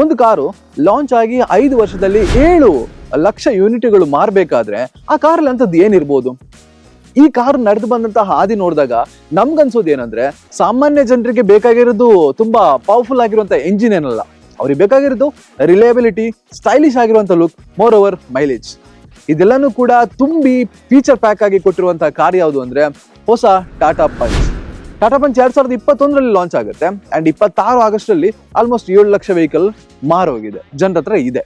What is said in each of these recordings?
ಒಂದು car launch ಆಗಿ ಐದು ವರ್ಷದಲ್ಲಿ ಏಳು ಲಕ್ಷ ಯೂನಿಟ್ಗಳು ಮಾರಬೇಕಾದ್ರೆ ಆ ಕಾರಲ್ಲಿ ಅಂಥದ್ದು ಏನಿರ್ಬೋದು? ಈ ಕಾರು ನಡೆದು ಬಂದಂತಹ ಹಾದಿ ನೋಡಿದಾಗ ನಮ್ಗನ್ಸೋದು ಏನಂದ್ರೆ, ಸಾಮಾನ್ಯ ಜನರಿಗೆ ಬೇಕಾಗಿರೋದು ತುಂಬಾ ಪವರ್ಫುಲ್ ಆಗಿರುವಂತ ಎಂಜಿನ್ ಏನಲ್ಲ, ಅವ್ರಿಗೆ ಬೇಕಾಗಿರೋದು ರಿಲಯಬಿಲಿಟಿ ಸ್ಟೈಲಿಶ್ ಆಗಿರುವಂತ ಲುಕ್ ಮೋರ್ ಓವರ್ ಮೈಲೇಜ್ ಇದೆಲ್ಲನೂ ಕೂಡ ತುಂಬಿ ಫೀಚರ್ ಪ್ಯಾಕ್ ಆಗಿ ಕೊಟ್ಟಿರುವಂತಹ ಕಾರ್ ಯಾವುದು ಅಂದ್ರೆ, ಹೊಸ ಟಾಟಾ ಪಂಚ್ ಟಾಟಾ ಪಂಚ್ ಎರಡ್ ಸಾವಿರದ ಇಪ್ಪತ್ತೊಂದರಲ್ಲಿ ಲಾಂಚ್ ಆಗುತ್ತೆ ಅಂಡ್ ಇಪ್ಪತ್ತಾರು ಆಗಸ್ಟ್ ಅಲ್ಲಿ ಆಲ್ಮೋಸ್ಟ್ ಏಳು ಲಕ್ಷ ವೆಹಿಕಲ್ ಮಾರೋಗಿದೆ. ಜನರ ಹತ್ರ ಇದೆ.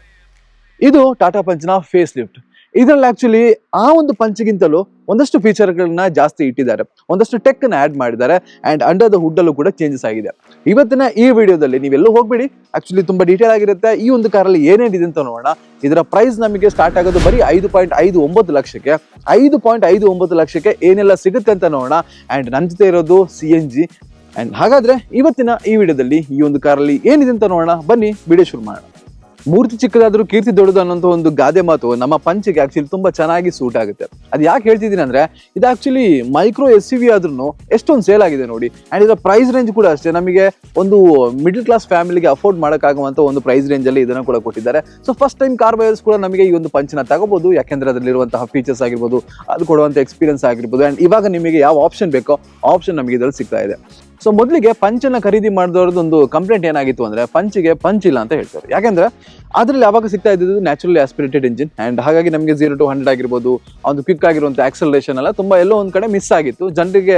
ಇದು ಟಾಟಾ ಪಂಚ್ನ ಫೇಸ್ ಲಿಫ್ಟ್ ಇದರಲ್ಲಿ ಆಕ್ಚುಲಿ ಆ ಒಂದು ಪಂಚ್ಗಿಂತಲೂ ಒಂದಷ್ಟು ಫೀಚರ್ಗಳನ್ನ ಜಾಸ್ತಿ ಇಟ್ಟಿದ್ದಾರೆ. ಒಂದಷ್ಟು ಟೆಕ್ನ ಆಡ್ ಮಾಡಿದ್ದಾರೆ ಅಂಡ್ ಅಂಡರ್ ದ ಹುಡ್ ಅಲ್ಲೂ ಕೂಡ ಚೇಂಜಸ್ ಆಗಿದೆ. ಇವತ್ತಿನ ಈ ವಿಡಿಯೋದಲ್ಲಿ ನೀವೆಲ್ಲೂ ಹೋಗ್ಬೇಡಿ. ಆಕ್ಚುಲಿ ತುಂಬಾ ಡೀಟೇಲ್ ಆಗಿರುತ್ತೆ. ಈ ಒಂದು ಕಾರಲ್ಲಿ ಏನೇನಿದೆ ಅಂತ ನೋಡೋಣ. ಇದರ ಪ್ರೈಸ್ ನಮಗೆ ಸ್ಟಾರ್ಟ್ ಆಗೋದು ಬರೀ ಐದು ಪಾಯಿಂಟ್ ಐದು ಒಂಬತ್ತು ಲಕ್ಷಕ್ಕೆ. ಐದು ಪಾಯಿಂಟ್ ಐದು ಒಂಬತ್ತು ಲಕ್ಷಕ್ಕೆ ಏನೆಲ್ಲ ಸಿಗುತ್ತೆ ಅಂತ ನೋಡೋಣ. ಅಂಡ್ ನನ್ನ ಜೊತೆ ಇರೋದು ಸಿ ಎನ್ ಜಿ ಅಂಡ್ ಹಾಗಾದ್ರೆ ಇವತ್ತಿನ ಈ ವಿಡಿಯೋದಲ್ಲಿ ಈ ಒಂದು ಕಾರಲ್ಲಿ ಏನಿದೆ ಅಂತ ನೋಡೋಣ. ಬನ್ನಿ, ವಿಡಿಯೋ ಶುರು ಮಾಡೋಣ. ಮೂರ್ತಿ ಚಿಕ್ಕದಾದ್ರೂ ಕೀರ್ತಿ ದೊಡ್ಡದು ಅನ್ನೋಂಥ ಒಂದು ಗಾದೆ ಮಾತು ನಮ್ಮ ಪಂಚಿಗೆ ಆಕ್ಚುಲಿ ತುಂಬಾ ಚೆನ್ನಾಗಿ ಸೂಟ್ ಆಗುತ್ತೆ. ಅದು ಯಾಕೆ ಹೇಳ್ತಿದ್ದೀನಿ ಅಂದ್ರೆ, ಇದು actually micro S C V ಆದ್ರೂ ಎಷ್ಟೊಂದು ಸೇಲ್ ಆಗಿದೆ ನೋಡಿ. ಅಂಡ್ ಇದರ ಪ್ರೈಸ್ ರೇಂಜ್ ಕೂಡ ಅಷ್ಟೇ. ನಮಗೆ ಒಂದು ಮಿಡಲ್ ಕ್ಲಾಸ್ ಫ್ಯಾಮಿಲಿಗೆ ಅಫೋರ್ಡ್ ಮಾಡೋಕ್ಕಾಗುವಂಥ ಒಂದು ಪ್ರೈಸ್ ರೇಂಜ್ ಅಲ್ಲಿ ಇದನ್ನು ಕೂಡ ಕೊಟ್ಟಿದ್ದಾರೆ. So first time car buyers ಕೂಡ ನಮಗೆ ಈ ಒಂದು ಪಂಚನ ತಗೋಬಹುದು ಯಾಕೆಂದ್ರೆ ಅದರಲ್ಲಿರುವಂತಹ ಫೀಚರ್ಸ್ ಆಗಿರ್ಬೋದು, ಅದು ಕೊಡುವಂತ ಎಕ್ಸ್ಪೀರಿಯನ್ಸ್ ಆಗಿರ್ಬೋದು. ಅಂಡ್ ಇವಾಗ ನಿಮಗೆ ಯಾವ ಆಪ್ಷನ್ ಬೇಕೋ ಆಪ್ಷನ್ ನಮಗೆ ಇದರಲ್ಲಿ ಸಿಗ್ತಾ ಇದೆ. ಸೊ ಮೊದಲಿಗೆ ಪಂಚನ ಖರೀದಿ ಮಾಡಿದವ್ರದ್ದು ಒಂದು ಕಂಪ್ಲೇಂಟ್ ಏನಾಗಿತ್ತು ಅಂದ್ರೆ ಪಂಚಿಗೆ ಪಂಚ್ ಇಲ್ಲ ಅಂತ ಹೇಳ್ತಾರೆ. ಯಾಕಂದ್ರೆ, ಅದ್ರಲ್ಲಿ ಯಾವಾಗ ಸಿಗ್ತಾ ಇದ್ದು ನ್ಯಾಚುರಲಿ ಆಸ್ಪಿರೇಟೆಡ್ ಇಂಜಿನ್ ಅಂಡ್ ಹಾಗಾಗಿ ನಮಗೆ ಜೀರೋ ಟು ಹಂಡ್ರೆಡ್ ಆಗಿರ್ಬೋದು ಒಂದು ಕ್ವಿಕ್ ಆಗಿರುವಂತ ಆಕ್ಸಲರೇಷನ್ ಎಲ್ಲ ತುಂಬಾ ಎಲ್ಲೋ ಒಂದ್ ಕಡೆ ಮಿಸ್ ಆಗಿತ್ತು. ಜನರಿಗೆ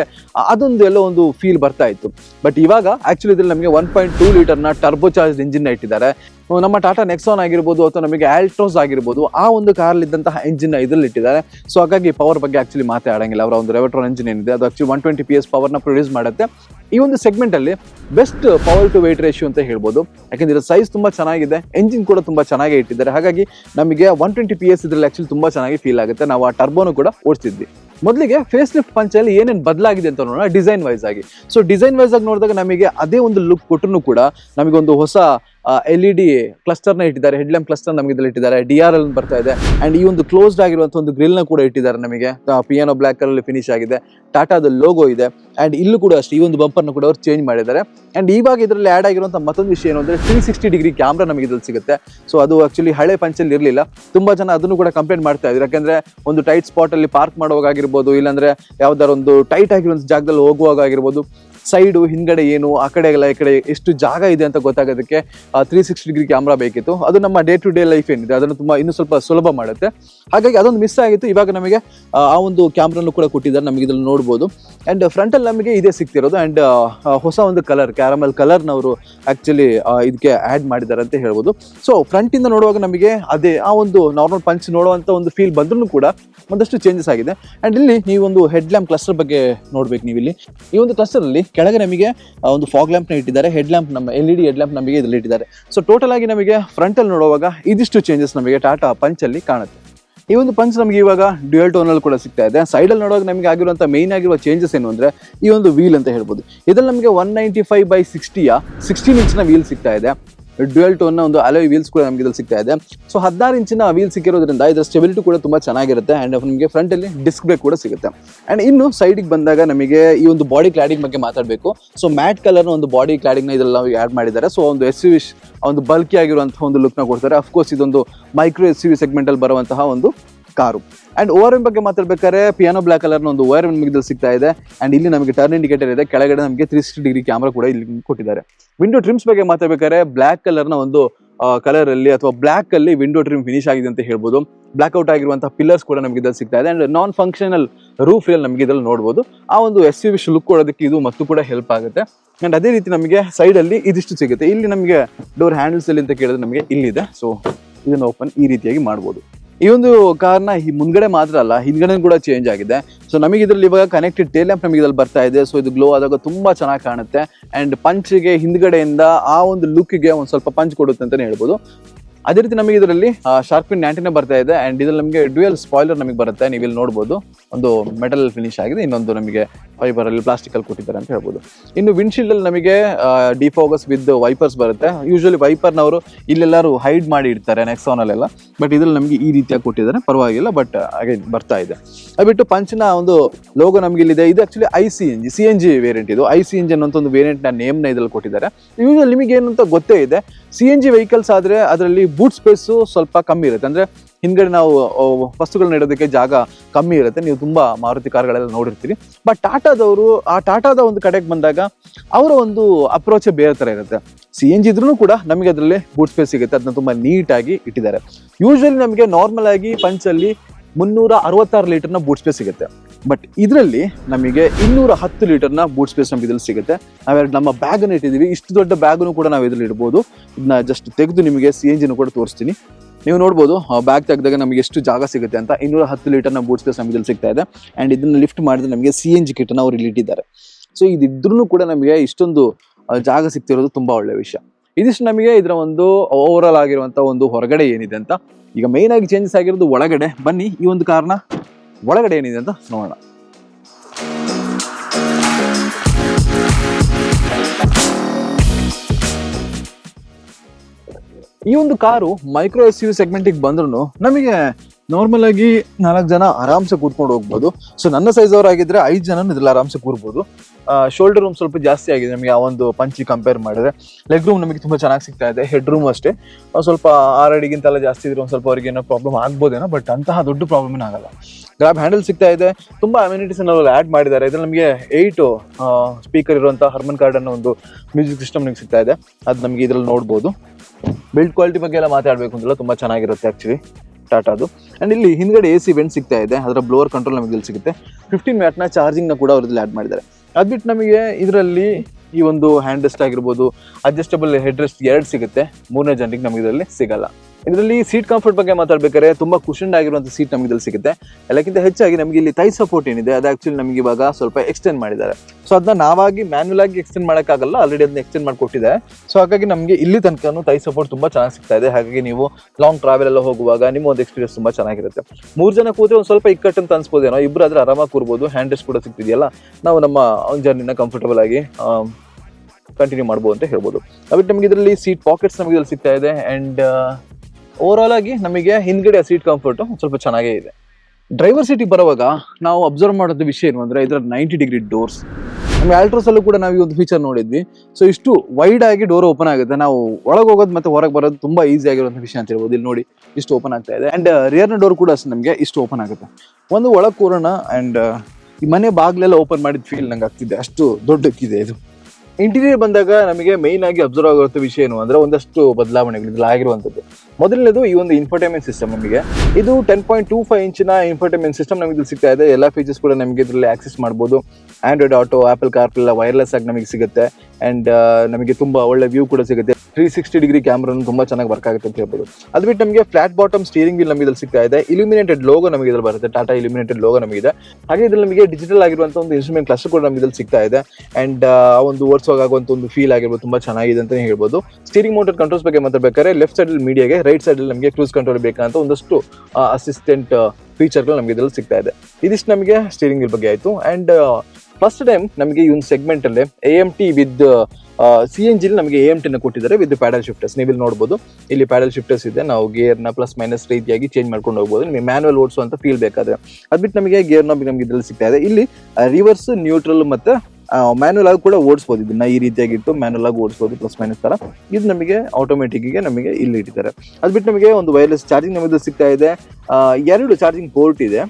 ಅದೊಂದು ಎಲ್ಲೋ ಒಂದು ಫೀಲ್ ಬರ್ತಾ ಇತ್ತು. ಬಟ್ ಇವಾಗ ಆಕ್ಚುಲಿ ಇದ್ರಲ್ಲಿ ನಮಗೆ ಒನ್ ಪಾಯಿಂಟ್ ಟೂ ಲೀಟರ್ನ ಟರ್ಬೋ ಚಾರ್ಜ್ ಇಂಜಿನ್ ಇಟ್ಟಿದ್ದಾರೆ. ನಮ್ಮ ಟಾಟಾ ನೆಕ್ಸಾನ್ ಆಗಿರ್ಬೋದು ಅಥವಾ ನಮಗೆ ಆಲ್ಟ್ರೋಸ್ ಆಗಿರ್ಬೋದು, ಆ ಒಂದು ಕಾರಲ್ಲಿ ಇದ್ದಂತಹ ಇಂಜಿನ್ ಇದ್ರಲ್ಲಿ ಇಟ್ಟಿದ್ದಾರೆ. ಸೊ ಹಾಗಾಗಿ ಪವರ್ ಬಗ್ಗೆ ಆಕ್ಚುಲಿ ಮಾತಾಡಂಗಿಲ್ಲ. ಅವರ ಒಂದು ರೆವೆಟ್ರೋನ್ ಇಂಜಿನ್ ಏನಿದೆ, ಅದು actually one twenty P S ಪವರ್ನ produce ಮಾಡುತ್ತೆ. ಈ ಒಂದು ಸೆಗ್ಮೆಂಟ್ ಅಲ್ಲಿ best power to weight ratio ಅಂತ ಹೇಳ್ಬೋದು. ಯಾಕಂದ್ರೆ ಸೈಜ್ ತುಂಬಾ ಚೆನ್ನಾಗಿದೆ ಎಂಜಿನ್ ಕೂಡ ತುಂಬಾ ಚೆನ್ನಾಗಿ ಇಟ್ಟಿದ್ದಾರೆ. ಹಾಗಾಗಿ ನಮಗೆ ಒನ್ ಟ್ವೆಂಟಿ ಪಿ ಎಸ್ ಇದ್ರಲ್ಲಿ ಆಕ್ಚುಲಿ ತುಂಬಾ ಚೆನ್ನಾಗಿ ಫೀಲ್ ಆಗುತ್ತೆ. ನಾವು ಆ ಟರ್ಬೋನು ಕೂಡ ಓಡಿಸಿದ್ವಿ ಮೊದಲಿಗೆ ಫೇಸ್ ಲಿಫ್ಟ್ ಪಂಚಲ್ಲಿ ಏನೇನು ಬದಲಾಗಿದೆ ಅಂತ ನೋಡೋಣ ಡಿಸೈನ್ ವೈಸ್ ಆಗಿ. ಸೊ ಡಿಸೈನ್ ವೈಸ್ ಆಗಿ ನೋಡಿದಾಗ ನಮಗೆ ಅದೇ ಒಂದು ಲುಕ್ ಕೊಟ್ಟರು ಕೂಡ ನಮಗೆ ಒಂದು ಹೊಸ ಎಲ್ ಇ ಡಿ ಕ್ಲಸ್ಟರ್ನ ಇಟ್ಟಿದ್ದಾರೆ ಹೆಡ್ ಲ್ಯಾಂಪ್ ಕ್ಲಸ್ಟರ್ ನಮಗೆ ಇದ್ರಲ್ಲಿ ಇಟ್ಟಿದ್ದಾರೆ ಡಿ ಆರ್ ಎಲ್ ಬರ್ತಾ ಇದೆ. ಅಂಡ್ ಈ ಒಂದು ಕ್ಲೋಸ್ಡ್ ಆಗಿರುವಂತಹ ಒಂದು ಗ್ರಿಲ್ನ ಕೂಡ ಇಟ್ಟಿದ್ದಾರೆ ನಮಗೆ. ಪಿಯಾನೋ ಬ್ಲಾಕ್ ಕಲರ್ ಫಿನಿಶ್ ಆಗಿದೆ. ಟಾಟಾದ ಲೋಗೋ ಇದೆ. ಅಂಡ್ ಇಲ್ಲೂ ಕೂಡ ಅಷ್ಟೇ, ಈ ಒಂದು ಬಂಪರ್ನ ಕೂಡ ಅವ್ರು ಚೇಂಜ್ ಮಾಡಿದ್ದಾರೆ. ಅಂಡ್ ಇವಾಗ ಇದರಲ್ಲಿ ಆಡ್ ಆಗಿರುವಂಥ ಮತ್ತೊಂದು ವಿಷಯ ಏನು ಅಂದ್ರೆ ತ್ರೀ ಸಿಕ್ಸ್ಟಿ ಡಿಗ್ರಿ ಕ್ಯಾಮ್ರಾ ನಮಗೆ ಇದ್ರಲ್ಲಿ ಸಿಗುತ್ತೆ. ಸೊ ಅದು ಆಕ್ಚುಲಿ ಹಳೆ ಪಂಚಲ್ಲಿ ಇರಲಿಲ್ಲ. ತುಂಬಾ ಜನ ಅದನ್ನು ಕೂಡ ಕಂಪ್ಲೇಂಟ್ ಮಾಡ್ತಾ ಇದ್ರು. ಯಾಕಂದ್ರೆ ಒಂದು ಟೈಟ್ ಸ್ಪಾಟ್ ಅಲ್ಲಿ ಪಾರ್ಕ್ ಮಾಡುವಾಗ ಆಗಿರ್ಬೋದು, ಇಲ್ಲಾಂದರೆ ಯಾವ್ದಾರ ಒಂದು ಟೈಟ್ ಆಗಿರುವಂಥ ಜಾಗದಲ್ಲಿ ಹೋಗುವಾಗ ಆಗಿರ್ಬೋದು ಸೈಡು ಹಿಂದ್ಗಡೆ ಏನು ಆ ಕಡೆ ಎಲ್ಲ ಈ ಕಡೆ ಎಷ್ಟು ಜಾಗ ಇದೆ ಅಂತ ಗೊತ್ತಾಗೋದಕ್ಕೆ ತ್ರೀ ಸಿಕ್ಸ್ಟಿ ಡಿಗ್ರಿ ಕ್ಯಾಮ್ರಾ ಬೇಕಿತ್ತು. ಅದು ನಮ್ಮ ಡೇ ಟು ಡೇ ಲೈಫ್ ಏನಿದೆ ಅದನ್ನು ತುಂಬ ಇನ್ನೂ ಸ್ವಲ್ಪ ಸುಲಭ ಮಾಡುತ್ತೆ. ಹಾಗಾಗಿ ಅದೊಂದು ಮಿಸ್ ಆಗಿತ್ತು. ಇವಾಗ ನಮಗೆ ಆ, ಒಂದು ಕ್ಯಾಮ್ರಾನು ಕೂಡ ಕೊಟ್ಟಿದ್ದಾರೆ. ನಮಗೆ ಇದನ್ನು ನೋಡ್ಬೋದು. ಆ್ಯಂಡ್ ಫ್ರಂಟಲ್ಲಿ ನಮಗೆ ಇದೇ ಸಿಗ್ತಿರೋದು. ಆ್ಯಂಡ್ ಹೊಸ ಒಂದು ಕಲರ್ ಕ್ಯಾರಮಲ್ ಕಲರ್ನವರು ಆ್ಯಕ್ಚುಲಿ ಇದಕ್ಕೆ ಆ್ಯಡ್ ಮಾಡಿದ್ದಾರೆ ಅಂತ ಹೇಳ್ಬೋದು. ಸೊ ಫ್ರಂಟಿಂದ ನೋಡುವಾಗ ನಮಗೆ ಅದೇ ಆ ಒಂದು ನಾರ್ಮಲ್ ಪಂಚ್ ನೋಡುವಂಥ ಒಂದು ಫೀಲ್ ಬಂದ್ರೂ ಕೂಡ ಒಂದಷ್ಟು ಚೇಂಜಸ್ ಆಗಿದೆ. ಆ್ಯಂಡ್ ಇಲ್ಲಿ ನೀವು ಒಂದು ಹೆಡ್ ಲ್ಯಾಂಪ್ ಕ್ಲಸ್ಟರ್ ಬಗ್ಗೆ ನೋಡ್ಬೇಕು ನೀವು ಇಲ್ಲಿ ಈ ಒಂದು ಕ್ಲಸ್ಟರ್ ಅಲ್ಲಿ ಕೆಳಗೆ ನಮಗೆ ಒಂದು ಫಾಗ್ ಲ್ಯಾಂಪ್ನ ಇಟ್ಟಿದ್ದಾರೆ. ಹೆಡ್ ಲ್ಯಾಂಪ್ ನಮ್ಮ L E D head lamp ನಮಗೆ ಇದರಲ್ಲಿ ಇಟ್ಟಿದ್ದಾರೆ. ಸೊ ಟೋಟಲ್ ಆಗಿ ನಮಗೆ ಫ್ರಂಟ್ ಅಲ್ಲಿ ನೋಡುವಾಗ ಇದಿಷ್ಟು ಚೇಂಜಸ್ ನಮಗೆ ಟಾಟಾ ಪಂಚ್ ಅಲ್ಲಿ ಕಾಣುತ್ತೆ. ಈ ಒಂದು ಪಂಚ್ ನಮಗೆ ಇವಾಗ ಡ್ಯುಯಲ್ ಟೋನ್ ಅಲ್ಲಿ ಕೂಡ ಸಿಗ್ತಾ ಇದೆ. ಸೈಡ್ ಅಲ್ಲಿ ನೋಡುವಾಗ ನಮಗೆ ಆಗಿರುವಂತ ಮೈನ್ ಆಗಿರುವ ಚೇಂಜಸ್ ಏನು ಅಂದರೆ, ಈ ಒಂದು ವೀಲ್ ಅಂತ ಹೇಳ್ಬೋದು. ಇದ್ರಲ್ಲಿ ನಮಗೆ ಒನ್ ನೈಂಟಿ ಫೈವ್ ಬೈ ಸಿಕ್ಸ್ಟಿಯ ಸಿಕ್ಸ್ಟೀನ್ ಇಂಚಿನ ವೀಲ್ ಸಿಗ್ತಾ ಇದೆ. ಡ್ಯುಯಲ್ ಟೋನ್ನ ಒಂದು ಅಲೋಯ್ ವೀಲ್ಸ್ ಕೂಡ ನಮಗೆ ಇದ್ರಲ್ಲಿ ಸಿಗ್ತಾ ಇದೆ. ಸೊ ಹದಿನಾರು ಇಂಚಿನ ವೀಲ್ ಸಿಕ್ಕಿರೋದ್ರಿಂದ ಇದರ ಸ್ಟೆಬಿಲಿಟಿ ಕೂಡ ತುಂಬಾ ಚೆನ್ನಾಗಿರುತ್ತೆ ಅಂಡ್ ನಿಮಗೆ ಫ್ರಂಟ್ ಅಲ್ಲಿ ಡಿಸ್ಕ್ ಬ್ರೇಕ್ ಕೂಡ ಸಿಗುತ್ತೆ. ಅಂಡ್ ಇನ್ನು ಸೈಡಿಗೆ ಬಂದಾಗ ನಮಗೆ ಈ ಒಂದು ಬಾಡಿ ಕ್ಲಾಡಿಂಗ್ ಬಗ್ಗೆ ಮಾತಾಡಬೇಕು. ಸೊ ಮ್ಯಾಟ್ ಕಲರ್ ಒಂದು ಬಾಡಿ ಕ್ಲಾಡಿಂಗ್ನ ಇದ್ರಲ್ಲಿ ನಾವು ಆಡ್ ಮಾಡಿದ್ದಾರೆ. ಸೊ ಒಂದು ಎಸ್ ಯು ಒಂದು ಬಲ್ಕಿ ಆಗಿರುವಂತಹ ಒಂದು ಲುಕ್ನ ಕೊಡ್ತಾರೆ. ಅಫ್ಕೋರ್ಸ್ ಇದೊಂದು ಮೈಕ್ರೋ ಎಸ್ ಯು ವಿ ಅಲ್ಲಿ ಬರುವಂತಹ ಒಂದು ಕಾರು. ಅಂಡ್ ಓವರ್ ಬಗ್ಗೆ ಮಾತಾಡ್ಬೇಕಾದ್ರೆ ಪಿಯಾನೋ ಬ್ಲಾಕ್ ಕಲರ್ನ ಒಂದು ಓವರ್ ನಮಗೆ ಸಿಗ್ತಾ ಇದೆ. ಅಂಡ್ ಇಲ್ಲಿ ನಮಗೆ ಟರ್ನ್ ಇಂಡಿಕೇಟರ್ ಇದೆ. ಕೆಳಗಡೆ ನಮಗೆ ತ್ರೀ ಸಿಕ್ಸ್ಟಿ ಡಿಗ್ರಿ ಕ್ಯಾಮ್ರಾ ಕೂಡ ಇಲ್ಲಿ ಕೊಟ್ಟಿದ್ದಾರೆ. ವಿಂಡೋ ಟ್ರಿಮ್ಸ್ ಬಗ್ಗೆ ಮಾತಾಡ್ಬೇಕಾದ್ರೆ ಬ್ಲಾಕ್ ಕಲರ್ನ ಒಂದು ಕಲರ್ ಅಲ್ಲಿ ಅಥವಾ ಬ್ಲಾಕ್ ಅಲ್ಲಿ ವಿಂಡೋ ಟ್ರಿಮ್ ಫಿನಿಶ್ ಆಗಿದೆ ಅಂತ ಹೇಳ್ಬೋದು. ಬ್ಲಾಕ್ ಔಟ್ ಆಗಿರುವಂತಹ ಪಿಲ್ಲರ್ಸ್ ಕೂಡ ನಮಗೆ ಇದ್ರಲ್ಲಿ ಸಿಗ್ತಾ ಇದೆ. And non functional roof rail ನಮಗೆ ಇದ್ರಲ್ಲಿ ನೋಡ್ಬೋದು. ಆ ಒಂದು ಎಸ್ ಯು ವಿಶ್ ಲುಕ್ ಕೊಡೋದಕ್ಕೆ ಇದು ಮತ್ತು ಕೂಡ ಹೆಲ್ಪ್ ಆಗುತ್ತೆ. ಅಂಡ್ ಅದೇ ರೀತಿ ನಮಗೆ ಸೈಡ್ ಅಲ್ಲಿ ಇದಿಷ್ಟು ಸಿಗುತ್ತೆ. ಇಲ್ಲಿ ನಮಗೆ ಡೋರ್ ಹ್ಯಾಂಡಲ್ಸ್ ಅಲ್ಲಿ ಅಂತ ಕೇಳಿದ್ರೆ ನಮಗೆ ಇಲ್ಲಿದೆ. ಸೊ ಇದನ್ನು ಓಪನ್ ಈ ರೀತಿಯಾಗಿ ಮಾಡ್ಬೋದು. ಈ ಒಂದು ಕಾರ್ನ ಮುಂದ್ಗಡೆ ಮಾತ್ರ ಅಲ್ಲ ಹಿಂದ್ಗಡೆ ಕೂಡ ಚೇಂಜ್ ಆಗಿದೆ. ಸೊ ನಮಗೆ ಇದರಲ್ಲಿ ಇವಾಗ ಕನೆಕ್ಟೆಡ್ ಟೇಲ್ ಲ್ಯಾಂಪ್ ನಮಗೆ ಇದ್ರಲ್ಲಿ ಬರ್ತಾ ಇದೆ. ಸೊ ಇದು ಗ್ಲೋ ಆದಾಗ ತುಂಬಾ ಚೆನ್ನಾಗಿ ಕಾಣುತ್ತೆ. ಅಂಡ್ ಪಂಚ್ಗೆ ಹಿಂದ್ಗಡೆಯಿಂದ ಆ ಒಂದು ಲುಕ್ಗೆ ಒಂದು ಸ್ವಲ್ಪ ಪಂಚ್ ಕೊಡುತ್ತೆ ಅಂತಾನೆ ಹೇಳ್ಬೋದು. ಅದೇ ರೀತಿ ನಮಗೆ ಇದರಲ್ಲಿ ಶಾರ್ಪಿನ್ ನ್ಯಾಂಟಿನ ಬರ್ತಾ ಇದೆ. ಅಂಡ್ ಇದ್ರಲ್ಲಿ ನಮಗೆ ಡ್ಯೂಯಲ್ ಸ್ಪಾಯ್ಲರ್ ನಮಗೆ ಬರುತ್ತೆ. ನೀವು ಇಲ್ಲಿ ನೋಡ್ಬೋದು. ಒಂದು ಮೆಟಲ್ ಫಿನಿಶ್ ಆಗಿದೆ. ಇನ್ನೊಂದು ನಮಗೆ ಫೈಬರ್ ಅಲ್ಲಿ ಪ್ಲಾಸ್ಟಿಕ್ ಅಲ್ಲಿ ಕೊಟ್ಟಿದ್ದಾರೆ ಅಂತ ಹೇಳ್ಬೋದು. ಇನ್ನು ವಿಂಡ್ಶೀಲ್ಡ್ ಅಲ್ಲಿ ನಮಗೆ ಡಿಫೋಗಸ್ ವಿತ್ ವೈಪರ್ಸ್ ಬರುತ್ತೆ. ಯೂಶಲಿ ವೈಪರ್ನವರು ಇಲ್ಲೆಲ್ಲರೂ ಹೈಡ್ ಮಾಡಿ ಇಡ್ತಾರೆ ನೆಕ್ಸಾನ್ ಅಲ್ಲೆಲ್ಲ. ಬಟ್ ಇದ್ರಲ್ಲಿ ನಮಗೆ ಈ ರೀತಿಯಾಗಿ ಕೊಟ್ಟಿದ್ದಾರೆ. ಪರವಾಗಿಲ್ಲ ಬಟ್ ಹಾಗೆ ಬರ್ತಾ ಇದೆ. ಅದು ಬಿಟ್ಟು ಪಂಚ್ನ ಒಂದು ಲೋಗೋ ನಮಗೆ ಇಲ್ಲಿದೆ. ಇದು actually I C N G C N G variant ಇದು. ಐ ಸಿ ಎನ್ ಜಿ ಅನ್ನೋ ಒಂದು ವೇರಿಯಂಟ್ನ ನೇಮ್ನ ಇದ್ರಲ್ಲಿ ಕೊಟ್ಟಿದ್ದಾರೆ. ಯೂಶಲಿ ನಿಮಗೆ ಏನು ಅಂತ ಗೊತ್ತೇ ಇದೆ. ಸಿ ಎನ್ ಜಿ ವೆಹಿಕಲ್ಸ್ ಆದರೆ ಅದರಲ್ಲಿ ಬೂಟ್ ಸ್ಪೇಸು ಸ್ವಲ್ಪ ಕಮ್ಮಿ ಇರುತ್ತೆ. ಅಂದ್ರೆ ಹಿಂದ್ಗಡೆ ನಾವು ವಸ್ತುಗಳನ್ನ ಇಡೋದಕ್ಕೆ ಜಾಗ ಕಮ್ಮಿ ಇರುತ್ತೆ. ನೀವು ತುಂಬಾ ಮಾರುತಿ ಕಾರ್ಗಳೆಲ್ಲ ನೋಡಿರ್ತೀರಿ. ಬಟ್ ಟಾಟಾದವರು, ಆ ಟಾಟಾದ ಒಂದು ಕಡೆಗೆ ಬಂದಾಗ ಅವರ ಒಂದು ಅಪ್ರೋಚ್ ಬೇರೆ ತರ ಇರುತ್ತೆ. ಸಿ ಎನ್ ಜಿ ಇದ್ರೂ ಕೂಡ ನಮಗೆ ಅದರಲ್ಲಿ ಬೂಟ್ ಸ್ಪೇಸ್ ಸಿಗುತ್ತೆ. ಅದನ್ನ ತುಂಬಾ ನೀಟಾಗಿ ಇಟ್ಟಿದ್ದಾರೆ. ಯೂಶ್ವಲಿ ನಮಗೆ ನಾರ್ಮಲ್ ಆಗಿ ಪಂಚಲ್ಲಿ ಮುನ್ನೂರ ಅರವತ್ತಾರು ಲೀಟರ್ನ ಬೂಟ್ ಸ್ಪೇಸ್ ಸಿಗುತ್ತೆ. ಬಟ್ ಇದರಲ್ಲಿ ನಮಗೆ ಇನ್ನೂರ ಹತ್ತು ಲೀಟರ್ನ ಬೂಟ್ ಸ್ಪೇಸ್ ನಮಗೆ ಇದ್ರಲ್ಲಿ ಸಿಗುತ್ತೆ. ನಾವೆರಡು ನಮ್ಮ ಬ್ಯಾಗನ್ನು ಇಟ್ಟಿದ್ದೀವಿ. ಇಷ್ಟು ದೊಡ್ಡ ಬ್ಯಾಗನ್ನು ಕೂಡ ನಾವು ಇದ್ರಲ್ಲಿ ಇಡ್ಬೋದು. ಇದನ್ನ ಜಸ್ಟ್ ತೆಗೆದು ನಿಮಗೆ ಸಿ ಎನ್ ಕೂಡ ತೋರಿಸ್ತೀನಿ. ನೀವು ನೋಡ್ಬೋದು ಬ್ಯಾಗ್ ತೆಗೆದಾಗ ನಮಗೆ ಎಷ್ಟು ಜಾಗ ಸಿಗುತ್ತೆ ಅಂತ ಇನ್ನೂರ ಹತ್ತು ಲೀಟರ್ನ ಬೂಟ್ ಸ್ಪೇಸ್ ನಮಗೆ ಇದ್ರಲ್ಲಿ ಸಿಗ್ತಾ ಇದೆ. ಆ್ಯಂಡ್ ಇದನ್ನು ಲಿಫ್ಟ್ ಮಾಡಿದ್ರೆ ನಮಗೆ ಸಿ ಎನ್ ಜಿ ಕಿಟ್ನ ಅವ್ರು ಇಲ್ಲಿ ಇಟ್ಟಿದ್ದಾರೆ. ಸೊ ಇದಿದ್ರೂ ಕೂಡ ನಮಗೆ ಇಷ್ಟೊಂದು ಜಾಗ ಸಿಗ್ತಿರೋದು ತುಂಬ ಒಳ್ಳೆಯ ವಿಷಯ. ಇದಿಷ್ಟು ನಮಗೆ ಇದರ ಒಂದು ಓವರ್ ಆಲ್ ಆಗಿರುವಂಥ ಒಂದು ಹೊರಗಡೆ ಏನಿದೆ ಅಂತ. ಈಗ ಮೈನ್ ಆಗಿ ಚೇಂಜಸ್ ಆಗಿರೋದು ಒಳಗಡೆ. ಬನ್ನಿ ಈ ಒಂದು ಕಾರಣ ಒಳಗಡೆ ಏನಿದೆ ಅಂತ ನೋಡೋಣ. ಈ ಒಂದು ಕಾರು ಮೈಕ್ರೋ ಎಸ್ ಯು ಸೆಗ್ಮೆಂಟಿಗೆ ಬಂದ್ರು ನಮಗೆ ನಾರ್ಮಲ್ ಆಗಿ ನಾಲ್ಕು ಜನ ಆರಾಮ್ಸೆ ಕೂತ್ಕೊಂಡು ಹೋಗ್ಬೋದು. ಸೊ ನನ್ನ ಸೈಜ್ ಅವರಾಗಿದ್ರೆ ಐದು ಜನ ಇದ್ರಲ್ಲಿ ಆರಾಮ್ಸೆ ಕೂರ್ಬೋದು. ಶೋಲ್ಡರ್ ರೂಮ್ ಸ್ವಲ್ಪ ಜಾಸ್ತಿ ಆಗಿದೆ. ನಮಗೆ ಆ ಒಂದು ಪಂಚಿ ಕಂಪೇರ್ ಮಾಡಿದ್ರೆ. ಲೆಗ್ ರೂಮ್ ನಮಗೆ ತುಂಬಾ ಚೆನ್ನಾಗಿ ಸಿಗ್ತಾ ಇದೆ. ಹೆಡ್ ರೂಮ್ ಅಷ್ಟೇ. ಸ್ವಲ್ಪ ಆರು ಅಡಿಗಿಂತೆಲ್ಲ ಜಾಸ್ತಿ ಇದ್ರೆ ಒಂದು ಸ್ವಲ್ಪ ಅವ್ರಿಗೆ ಏನೋ ಪ್ರಾಬ್ಲಮ್ ಆಗ್ಬೋದೇನೋ ಬಟ್ ಅಂತಹ ದೊಡ್ಡ ಪ್ರಾಬ್ಲಮ್ ಆಗಲ್ಲ. ಗ್ರಾಬ್ ಹ್ಯಾಂಡಲ್ ಸಿಗ್ತಾ ಇದೆ. ತುಂಬಾ ಅಮ್ಯುನಿಟೀಸ್ ಆಡ್ ಮಾಡಿದ್ದಾರೆ. ಇದರಲ್ಲಿ ನಮಗೆ ಏಯ್ಟು ಸ್ಪೀಕರ್ ಇರುವಂಥ ಹರ್ಮನ್ ಕಾರ್ಡ್ ಅನ್ನೋ ಒಂದು ಮ್ಯೂಸಿಕ್ ಸಿಸ್ಟಮ್ ನಿಮ್ಗೆ ಸಿಗ್ತಾ ಇದೆ. ಅದು ನಮಗೆ ಇದ್ರಲ್ಲಿ ನೋಡ್ಬೋದು. ಬಿಲ್ಡ್ ಕ್ವಾಲಿಟಿ ಬಗ್ಗೆ ಎಲ್ಲ ಮಾತಾಡಬೇಕು ಅಂತೆಲ್ಲ ತುಂಬಾ ಚೆನ್ನಾಗಿರುತ್ತೆ ಆಕ್ಚುಲಿ ಟಾಟಾದು. ಅಂಡ್ ಇಲ್ಲಿ ಹಿಂದ್ಗಡೆ ಎ ಸಿ ವೆಂಟ್ ಸಿಗ್ತಾ ಇದೆ. ಅದರ ಬ್ಲೋವರ್ ಕಂಟ್ರೋಲ್ ನಮಗೆ ಇಲ್ಲಿ ಸಿಗುತ್ತೆ. ಫಿಫ್ಟೀನ್ನ ಚಾರ್ಜಿಂಗ್ನ ಕೂಡ ಅವರಲ್ಲಿ ಆ್ಯಡ್ ಮಾಡಿದ್ದಾರೆ. ಅದ್ಬಿಟ್ಟು ನಮಗೆ ಇದರಲ್ಲಿ ಈ ಒಂದು ಹ್ಯಾಂಡ್ ರೆಸ್ಟ್ ಆಗಿರ್ಬೋದು ಅಡ್ಜಸ್ಟಬಲ್ ಹೆಡ್ ರೆಸ್ಟ್ ಎರಡು ಸಿಗುತ್ತೆ. ಮೂರನೇ ಜನರಿಗೆ ನಮಗೆ ಇದರಲ್ಲಿ ಸಿಗಲ್ಲ. ಇದರಲ್ಲಿ ಸೀಟ್ ಕಂಫರ್ಟ್ ಬಗ್ಗೆ ಮಾತಾಡ್ಬೇಕಾದ್ರೆ ತುಂಬಾ ಕುಷನ್ ಆಗಿರುವಂತ ಸೀಟ್ ನಮಗೆ ಇಲ್ಲಿ ಸಿಗುತ್ತೆ. ಎಲ್ಲಕ್ಕಿಂತ ಹೆಚ್ಚಾಗಿ ನಮಗೆ ಇಲ್ಲಿ ತೈ ಸಪೋರ್ಟ್ ಏನಿದೆ, ಅದು ಆಕ್ಚುಲಿ ನಮಗೆ ಇವಾಗ ಸ್ವಲ್ಪ ಎಕ್ಸ್ಟೆಂಡ್ ಮಾಡಿದ್ದಾರೆ. ಸೊ ಅದನ್ನ ನಾವಾಗಿ ಮ್ಯಾನ್ಯಲ್ ಆಗಿ ಎಕ್ಸ್ಟೆಂಡ್ ಮಾಡೋಕ್ಕಾಗಲ್ಲ ಆಲ್ರೆಡಿ ಅದನ್ನ ಎಕ್ಸ್ಟೆಂಡ್ ಮಾಡಿಕೊಟ್ಟಿದ್ದಾರೆ ಸೊ ಹಾಗಾಗಿ ನಮಗೆ ಇಲ್ಲಿ ತನಕನು ತೈ ಸಪೋರ್ಟ್ ತುಂಬಾ ಚೆನ್ನಾಗಿ ಸಿಗ್ತಾ ಇದೆ. ಹಾಗಾಗಿ ನೀವು ಲಾಂಗ್ ಟ್ರಾವೆಲ್ ಎಲ್ಲ ಹೋಗುವಾಗ ನಿಮ್ಮ ಒಂದು ಎಕ್ಸ್ಪೀರಿಯನ್ಸ್ ತುಂಬಾ ಚೆನ್ನಾಗಿರುತ್ತೆ. ಮೂರು ಜನ ಕೂತ್ರೆ ಒಂದು ಸ್ವಲ್ಪ ಇಕ್ಕಟ್ಟು ಅಂತ ಅನ್ಸ್ಬೋದೇನೋ, ಇಬ್ರು ಆದ್ರೆ ಆರಾಮಾಗಿ ಕೂರ್ಬೋದು ಹ್ಯಾಂಡ್ ರೆಸ್ಟ್ ಕೂಡ ಸಿಗ್ತಿದೆಯಲ್ಲ, ನಾವು ನಮ್ಮ ಜರ್ನಿನ ಕಂಫರ್ಟಬಲ್ ಆಗಿ ಕಂಟಿನ್ಯೂ ಮಾಡ್ಬೋದು ಅಂತ ಹೇಳ್ಬೋದು. ಅದಕ್ಕೆ ನಮಗೆ ಇದರಲ್ಲಿ ಸೀಟ್ ಪಾಕೆಟ್ಸ್ ನಮಗೆ ಇಲ್ಲಿ ಸಿಗ್ತಾ ಇದೆ. ಅಂಡ್ ಓವರ್ ಆಲ್ ಆಗಿ ನಮಗೆ ಹಿಂದ್ಗಡೆ ಸೀಟ್ ಕಂಫರ್ಟ್ ಸ್ವಲ್ಪ ಚೆನ್ನಾಗೇ ಇದೆ. ಡ್ರೈವರ್ ಸೀಟಿಗೆ ಬರುವಾಗ ನಾವು ಅಬ್ಸರ್ವ್ ಮಾಡೋದು ವಿಷಯ ಏನು ಅಂದ್ರೆ ಇದರ ನೈಂಟಿ ಡಿಗ್ರಿ ಡೋರ್ಸ್ ನಮ್ಮ ಆಲ್ಟ್ರೋಸ್ ಅಲ್ಲೂ ಕೂಡ ನಾವು ಈ ಒಂದು ಫೀಚರ್ ನೋಡಿದ್ವಿ. ಸೊ ಇಷ್ಟು ವೈಡ್ ಆಗಿ ಡೋರ್ ಓಪನ್ ಆಗುತ್ತೆ. ನಾವು ಒಳಗೆ ಹೋಗೋದು ಮತ್ತೆ ಹೊರಗೆ ಬರೋದು ತುಂಬಾ ಈಸಿ ಆಗಿರುವಂತ ವಿಷಯ ಅಂತ ಹೇಳ್ಬೋದು. ಇಲ್ಲಿ ನೋಡಿ ಇಷ್ಟು ಓಪನ್ ಆಗ್ತಾ ಇದೆ. ಅಂಡ್ ರಿಯರ್ನ ಡೋರ್ ಕೂಡ ಅಷ್ಟು ನಮಗೆ ಇಷ್ಟು ಓಪನ್ ಆಗುತ್ತೆ. ಒಂದು ಒಳಗೆ ಕೂರೋಣ ಅಂಡ್ ಈ ಮನೆ ಬಾಗ್ಲೆಲ್ಲ ಓಪನ್ ಮಾಡಿದ ಫೀಲ್ ನಂಗೆ ಆಗ್ತಿದೆ. ಅಷ್ಟು ದೊಡ್ಡಕ್ಕಿದೆ ಇದು. ಇಂಟೀರಿಯರ್ ಬಂದಾಗ ನಮಗೆ ಮೇನ್ ಆಗಿ ಅಬ್ಸರ್ವ್ ಆಗಿರೋ ವಿಷಯ ಏನು ಅಂದ್ರೆ ಒಂದಷ್ಟು ಬದಲಾವಣೆಗಳು ಇದ್ರಲ್ಲಿ ಆಗಿರುವಂತದ್ದು ಮೊದಲನೇದು ಈ ಒಂದು ಇನ್ಫರ್ಟೈನ್ಮೆಂಟ್ ಸಿಸ್ಟಮ್ ನಮಗೆ. ಇದು ಟೆನ್ ಪಾಯಿಂಟ್ ಟೂ ಫೈವ್ ಇಂಚಿನ ಇನ್ಫರ್ಟೈನ್ಮೆಂಟ್ ಸಿಸ್ಟಮ್ ನಮಗೆ ಸಿಗ್ತಾ ಇದೆ. ಎಲ್ಲ ಫೀಚರ್ಸ್ ಕೂಡ ನಮಗೆ ಇದರಲ್ಲಿ ಆಕ್ಸೆಸ್ ಮಾಡ್ಬೋದು. ಆಂಡ್ರಾಯ್ಡ್ ಆಟೋ ಆಪಲ್ ಕಾರ್ಪ್ ಎಲ್ಲ ವೈರ್ಲೆಸ್ ಆಗಿ ನಮಗೆ ಸಿಗುತ್ತೆ. ಅಂಡ್ ನಮಗೆ ತುಂಬ ಒಳ್ಳೆ ವ್ಯೂ ಕೂಡ ಸಿಗುತ್ತೆ. ತ್ರೀ ಸಿಕ್ಸ್ಟಿ ಡಿಗ್ರಿ ಕ್ಯಾಮ್ರಾ ತುಂಬ ಚೆನ್ನಾಗಿ ವರ್ಕ್ ಆಗುತ್ತೆ ಅಂತ ಹೇಳ್ಬೋದು. ಅದು ಬಿಟ್ಟು ನಮಗೆ ಫ್ಲಾಟ್ ಬಾಟಮ್ ಸ್ಟೀರಿಂಗ್ ವೀಲ್ ನಮಗೆ ಸಿಗ್ತಾ ಇದೆ. ಇಲ್ಯುಮಿನೇಟೆಡ್ ಲೋಗೋ ನಮಗೆ ಇದ್ರಲ್ಲಿ ಬರುತ್ತೆ. ಟಾಟಾ ಇಲ್ಯುಮಿನೇಟೆಡ್ ಲೋಗೋ ನಮಗಿದೆ ಹಾಗೆ ಇದ್ರಲ್ಲಿ ನಮಗೆ ಡಿಜಿಟಲ್ ಆಗಿರುವಂಥ ಒಂದು ಇನ್ಸ್ಟ್ರೂಮೆಂಟ್ ಕ್ಲಸ್ಟರ್ ಕೂಡ ನಮಗೆ ಇದ್ರಲ್ಲಿ ಸಿಗ್ತಾ ಇದೆ. ಅಂಡ್ ಆ ಒಂದು ಓಡಿಸುವಾಗುವಂತ ಒಂದು ಫೀಲ್ ಆಗಿರ್ಬೋದು. ತುಂಬ ಚೆನ್ನಾಗಿದೆ ಅಂತ ಹೇಳ್ಬೋದು. ಸ್ಟೀರಿಂಗ್ ಮೋಟರ್ ಕಂಟ್ರೋಲ್ಸ್ ಬಗ್ಗೆ ಮಾತಾಡ್ಬೇಕಾದ್ರೆ ಲೆಫ್ಟ್ ಸೈಡಲ್ಲಿ ಮೀಡಿಯಾಗೆ ರೈಟ್ ಸೈಡಲ್ಲಿ ನಮಗೆ ಕ್ರೂಸ್ ಕಂಟ್ರೋಲ್ ಬೇಕಂತ ಒಂದಷ್ಟು ಅಸಿಸ್ಟೆಂಟ್ ಫೀಚರ್ಗಳು ನಮಗೆ ಇದ್ರಲ್ಲಿ ಸಿಗ್ತಾ ಇದೆ. ಇದಿಷ್ಟು ನಮಗೆ ಸ್ಟೀರಿಂಗ್ ಬಗ್ಗೆ ಆಯ್ತು. ಅಂಡ್ ಫಸ್ಟ್ ಟೈಮ್ ನಮಗೆ ಈ ಒಂದು ಸೆಗ್ಮೆಂಟ್ ಅಲ್ಲಿ A M T with C N ಜಿಲಿ ನಮಗೆ ಎ ಎಂ ಟಿನ ಕೊಟ್ಟಿದ್ದಾರೆ ವಿತ್ ಪ್ಯಾಡಲ್ ಶಿಫ್ಟರ್ಸ್ ನೀವು ಇಲ್ಲಿ ನೋಡಬಹುದು ಇಲ್ಲಿ ಪ್ಯಾಡಲ್ ಶಿಫ್ಟರ್ಸ್ ಇದೆ. ನಾವು ಗೇರ್ನ ಪ್ಲಸ್ ಮೈನಸ್ ರೀತಿಯಾಗಿ ಚೇಂಜ್ ಮಾಡ್ಕೊಂಡು ಹೋಗ್ಬೋದು. ನಿಮಗೆ ಮ್ಯಾನುವಲ್ ಓಡಿಸುವಂತ ಫೀಲ್ ಬೇಕಾದ್ರೆ. ಅದ್ಬಿಟ್ಟು ನಮಗೆ ಗೇರ್ ನಮಗೆ ಇದ್ರಲ್ಲಿ ಸಿಗ್ತಾ ಇದೆ. ಇಲ್ಲಿ ರಿವರ್ಸ್ ನ್ಯೂಟ್ರಲ್ ಮತ್ತೆ ಮ್ಯಾನುವಲ್ ಆಗಿ ಕೂಡ ಓಡಿಸ್ಬೋದು. ಇದನ್ನ ಈ ರೀತಿಯಾಗಿಟ್ಟು ಮ್ಯಾನುವಲ್ ಆಗಿ ಓಡಿಸ್ಬೋದು ಪ್ಲಸ್ ಮೈನಸ್ ತರ. ಇದು ನಮಗೆ ಆಟೋಮೆಟಿಕ್ಗೆ ನಮಗೆ ಇಲ್ಲಿ ಇಟ್ಟಿದ್ದಾರೆ. ಅದ್ಬಿಟ್ಟು ನಮಗೆ ಒಂದು ವೈರ್ಲೆಸ್ ಚಾರ್ಜಿಂಗ್ ನಮಗೆ ಸಿಗ್ತಾ ಇದೆ. ಎರಡು ಚಾರ್ಜಿಂಗ್ ಪೋರ್ಟ್ ಇದೆ.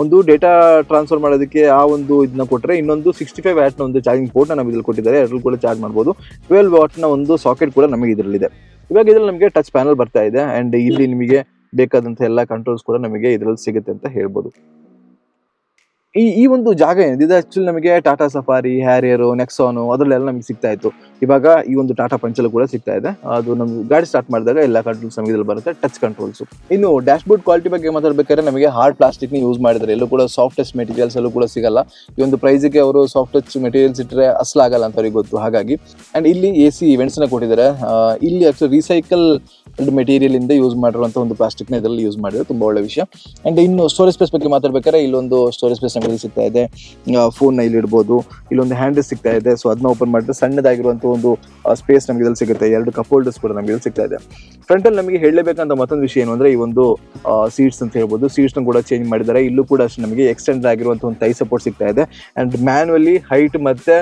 ಒಂದು ಡೇಟಾ ಟ್ರಾನ್ಸ್ಫರ್ ಮಾಡೋದಕ್ಕೆ ಆ ಒಂದು ಇದನ್ನ ಕೊಟ್ಟರೆ ಇನ್ನೊಂದು ಸಿಕ್ಸ್ಟಿ ಫೈವ್ ವ್ಯಾಟ್ನ ಒಂದು ಚಾರ್ಜಿಂಗ್ ಪೋರ್ಟ್ನ ನಮಗೆ ಇದ್ರಲ್ಲಿ ಕೊಟ್ಟಿದ್ದಾರೆ. ಅದ್ರಲ್ಲಿ ಕೂಡ ಚಾರ್ಜ್ ಮಾಡ್ಬೋದು. ಟ್ವೆಲ್ ವಾಟ್ನ ಒಂದು ಸಾಕೆಟ್ ಕೂಡ ನಮಗೆ ಇದರಲ್ಲಿದೆ. ಇವಾಗ ಇದ್ರಲ್ಲಿ ನಮಗೆ ಟಚ್ ಪ್ಯಾನಲ್ ಬರ್ತಾ ಇದೆ. ಅಂಡ್ ಇಲ್ಲಿ ನಿಮಗೆ ಬೇಕಾದಂತ ಎಲ್ಲ ಕಂಟ್ರೋಲ್ಸ್ ಕೂಡ ನಮಗೆ ಇದರಲ್ಲಿ ಸಿಗುತ್ತೆ ಅಂತ ಹೇಳ್ಬೋದು. ಈ ಈ ಒಂದು ಜಾಗ ಏನಿದೆ, ಇದು ಆಕ್ಚುಲಿ ನಮಗೆ ಟಾಟಾ ಸಫಾರಿ ಹ್ಯಾರಿಯರು ನೆಕ್ಸಾನು ಅದರಲ್ಲೆಲ್ಲ ನಮಗೆ ಸಿಗ್ತಾ ಇತ್ತು. ಇವಾಗ ಈ ಒಂದು ಟಾಟಾ ಪಂಚಲ್ ಕೂಡ ಸಿಗ್ತಾ ಇದೆ. ಅದು ನಮ್ಗೆ ಗಾಡಿ ಸ್ಟಾರ್ಟ್ ಮಾಡಿದಾಗ ಎಲ್ಲ ಕಂಟ್ರೋಲ್ಸ್ ನಮಗೆ ಇದ್ರಲ್ಲಿ ಬರುತ್ತೆ ಟಚ್ ಕಂಟ್ರೋಲ್ಸ್ ಇನ್ನು ಡ್ಯಾಶ್ ಬೋರ್ಡ್ ಕ್ವಾಲಿಟಿ ಬಗ್ಗೆ ಮಾತಾಡ್ಬೇಕಾದ್ರೆ ನಮಗೆ ಹಾರ್ಡ್ ಪ್ಲಾಸ್ಟಿಕ್ನ ಯೂಸ್ ಮಾಡಿದ್ರೆ ಎಲ್ಲೂ ಕೂಡ ಸಾಫ್ಟೆಸ್ಟ್ ಮೆಟೀರಿಯಲ್ಸ್ ಎಲ್ಲೂ ಕೂಡ ಸಿಗಲ್ಲ. ಈ ಒಂದು ಪ್ರೈಸ್ಗೆ ಅವರು ಸಾಫ್ಟೆಸ್ಟ್ ಮೆಟೀರಿಯಲ್ಸ್ ಇಟ್ಟರೆ ಅಸಲಾಗಲ್ಲ ಅಂತ ಅವ್ರಿಗೆ ಗೊತ್ತು. ಹಾಗಾಗಿ ಅಂಡ್ ಇಲ್ಲಿ ಎ ಸಿ ಇವೆಂಟ್ಸ್ನ ಕೊಟ್ಟಿದ್ದಾರೆ. ಇಲ್ಲಿ ಆಕ್ಚುಲಿ ರೀಸೈಕಲ್ ಮೆಟೀರಿಯಲ್ ಇಂದ ಯೂಸ್ ಮಾಡಿರುವಂತ ಒಂದು ಪ್ಲಾಸ್ಟಿಕ್ನ ಇದರಲ್ಲಿ ಯೂಸ್ ಮಾಡಿದ್ರೆ ತುಂಬಾ ಒಳ್ಳೆ ವಿಷಯ. ಅಂಡ್ ಇನ್ನು ಸ್ಟೋರೇಜ್ ಸ್ಪೇಸ್ ಬಗ್ಗೆ ಮಾತಾಡ್ಬೇಕಾದ್ರೆ ಇಲ್ಲೊಂದು ಸ್ಟೋರೇಜ್ ಸ್ಪೇಸ್ ನಮಗೆ ಸಿಗ್ತಾ ಇದೆ. ಫೋನ್ ಇಲ್ಲಿ ಇಡ್ಬೋದು. ಇಲ್ಲೊಂದು ಹ್ಯಾಂಡ್ ಸಿಗ್ತಾ ಇದೆ. ಸೊ ಅದನ್ನ ಓಪನ್ ಮಾಡಿದ್ರೆ ಸಣ್ಣದಾಗಿರುವಂತ ಒಂದು ಸ್ಪೇಸ್ ನಮಗೆ ಇದ್ರಲ್ಲಿ ಸಿಗುತ್ತೆ. ಎರಡು ಕಪ್ ಹೋಲ್ಡರ್ಸ್ ಕೂಡ ನಮಗೆ ಇಲ್ಲಿ ಸಿಗ್ತಾ ಇದೆ. ಫ್ರಂಟ್ ಅಲ್ಲಿ ನಮಗೆ ಹೇಳಬೇಕಂತ ಮತ್ತೊಂದು ವಿಷಯ ಏನು ಅಂದ್ರೆ ಈ ಒಂದು ಸೀಟ್ಸ್ ಅಂತ ಹೇಳ್ಬೋದು. ಸೀಟ್ಸ್ ಕೂಡ ಚೇಂಜ್ ಮಾಡಿದ್ದಾರೆ. ಇಲ್ಲೂ ಕೂಡ ಅಷ್ಟು ನಮಗೆ ಎಕ್ಸ್ಟೆಂಡ್ ಆಗಿರುವಂತ ಒಂದು ಟೈ ಸಪೋರ್ಟ್ ಸಿಗ್ತಾ ಇದೆ. ಅಂಡ್ ಮ್ಯಾನ್ಯಲಿ ಹೈಟ್ ಮತ್ತೆ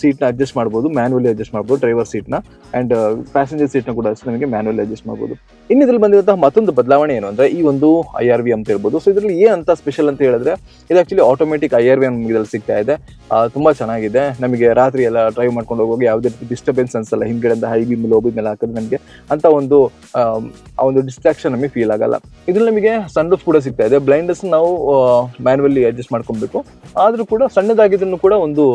ಸೀಟ್ನ ಅಡ್ಜಸ್ಟ್ ಮಾಡಬಹುದು ಮ್ಯಾನ್ಯಲಿ ಅಡ್ಜಸ್ಟ್ ಮಾಡಬಹುದು ಡ್ರೈವರ್ ಸೀಟ್ನ. ಅಂಡ್ ಪ್ಯಾಸೆಂಜರ್ ಸೀಟ್ನ ಕೂಡ ಅಷ್ಟು ನಮಗೆ ಮ್ಯಾನ್ಯಲಿ ಅಡ್ಜಸ್ಟ್ ಮಾಡಬಹುದು ಇನ್ನು ಇದ್ರಲ್ಲಿ ಬಂದಿರುವಂತಹ ಮತ್ತೊಂದು ಬದಲಾವಣೆ ಏನು ಅಂದ್ರೆ ಈ ಒಂದು ಐ ಆರ್ ವಿ ಅಂತ ಹೇಳ್ಬೋದು. ಸೊ ಇದರಲ್ಲಿ ಏನಂತ ಸ್ಪೆಷಲ್ ಅಂತ ಹೇಳಿದ್ರೆ, ಇದು actually automatic I R V ನಮ್ಗೆ ಇದ್ರಲ್ಲಿ ಸಿಗ್ತಾ ಇದೆ. ತುಂಬಾ ಚೆನ್ನಾಗಿದೆ. ನಮಗೆ ರಾತ್ರಿ ಎಲ್ಲ ಡ್ರೈವ್ ಮಾಡ್ಕೊಂಡು ಹೋಗುವಾಗ ಯಾವುದೇ ರೀತಿ ಡಿಸ್ಟರ್ಬೆನ್ಸ್ ಅನ್ಸಲ್ಲ. ಹಿಂದ್ಗಡೆಯಿಂದ ಹೈ ಬಿ ಲೋ ಬಿ ಮೇಲೆ ಹಾಕಿದ್ರೆ ನಮಗೆ ಅಂತ ಒಂದು ಆ ಒಂದು ಡಿಸ್ಟ್ರಾಕ್ಷನ್ ನಮಗೆ ಫೀಲ್ ಆಗಲ್ಲ. ಇದ್ರಲ್ಲಿ ನಮಗೆ ಸನ್ ರೂಫ್ ಕೂಡ ಸಿಗ್ತಾ ಇದೆ. ಬ್ಲೈಂಡರ್ಸ್ ನಾವು ಮ್ಯಾನ್ಯಲಿ ಅಡ್ಜಸ್ಟ್ ಮಾಡ್ಕೊಬೇಕು. ಆದ್ರೂ ಕೂಡ ಸಣ್ಣದಾಗಿದ್ರು ಕೂಡ ಒಂದು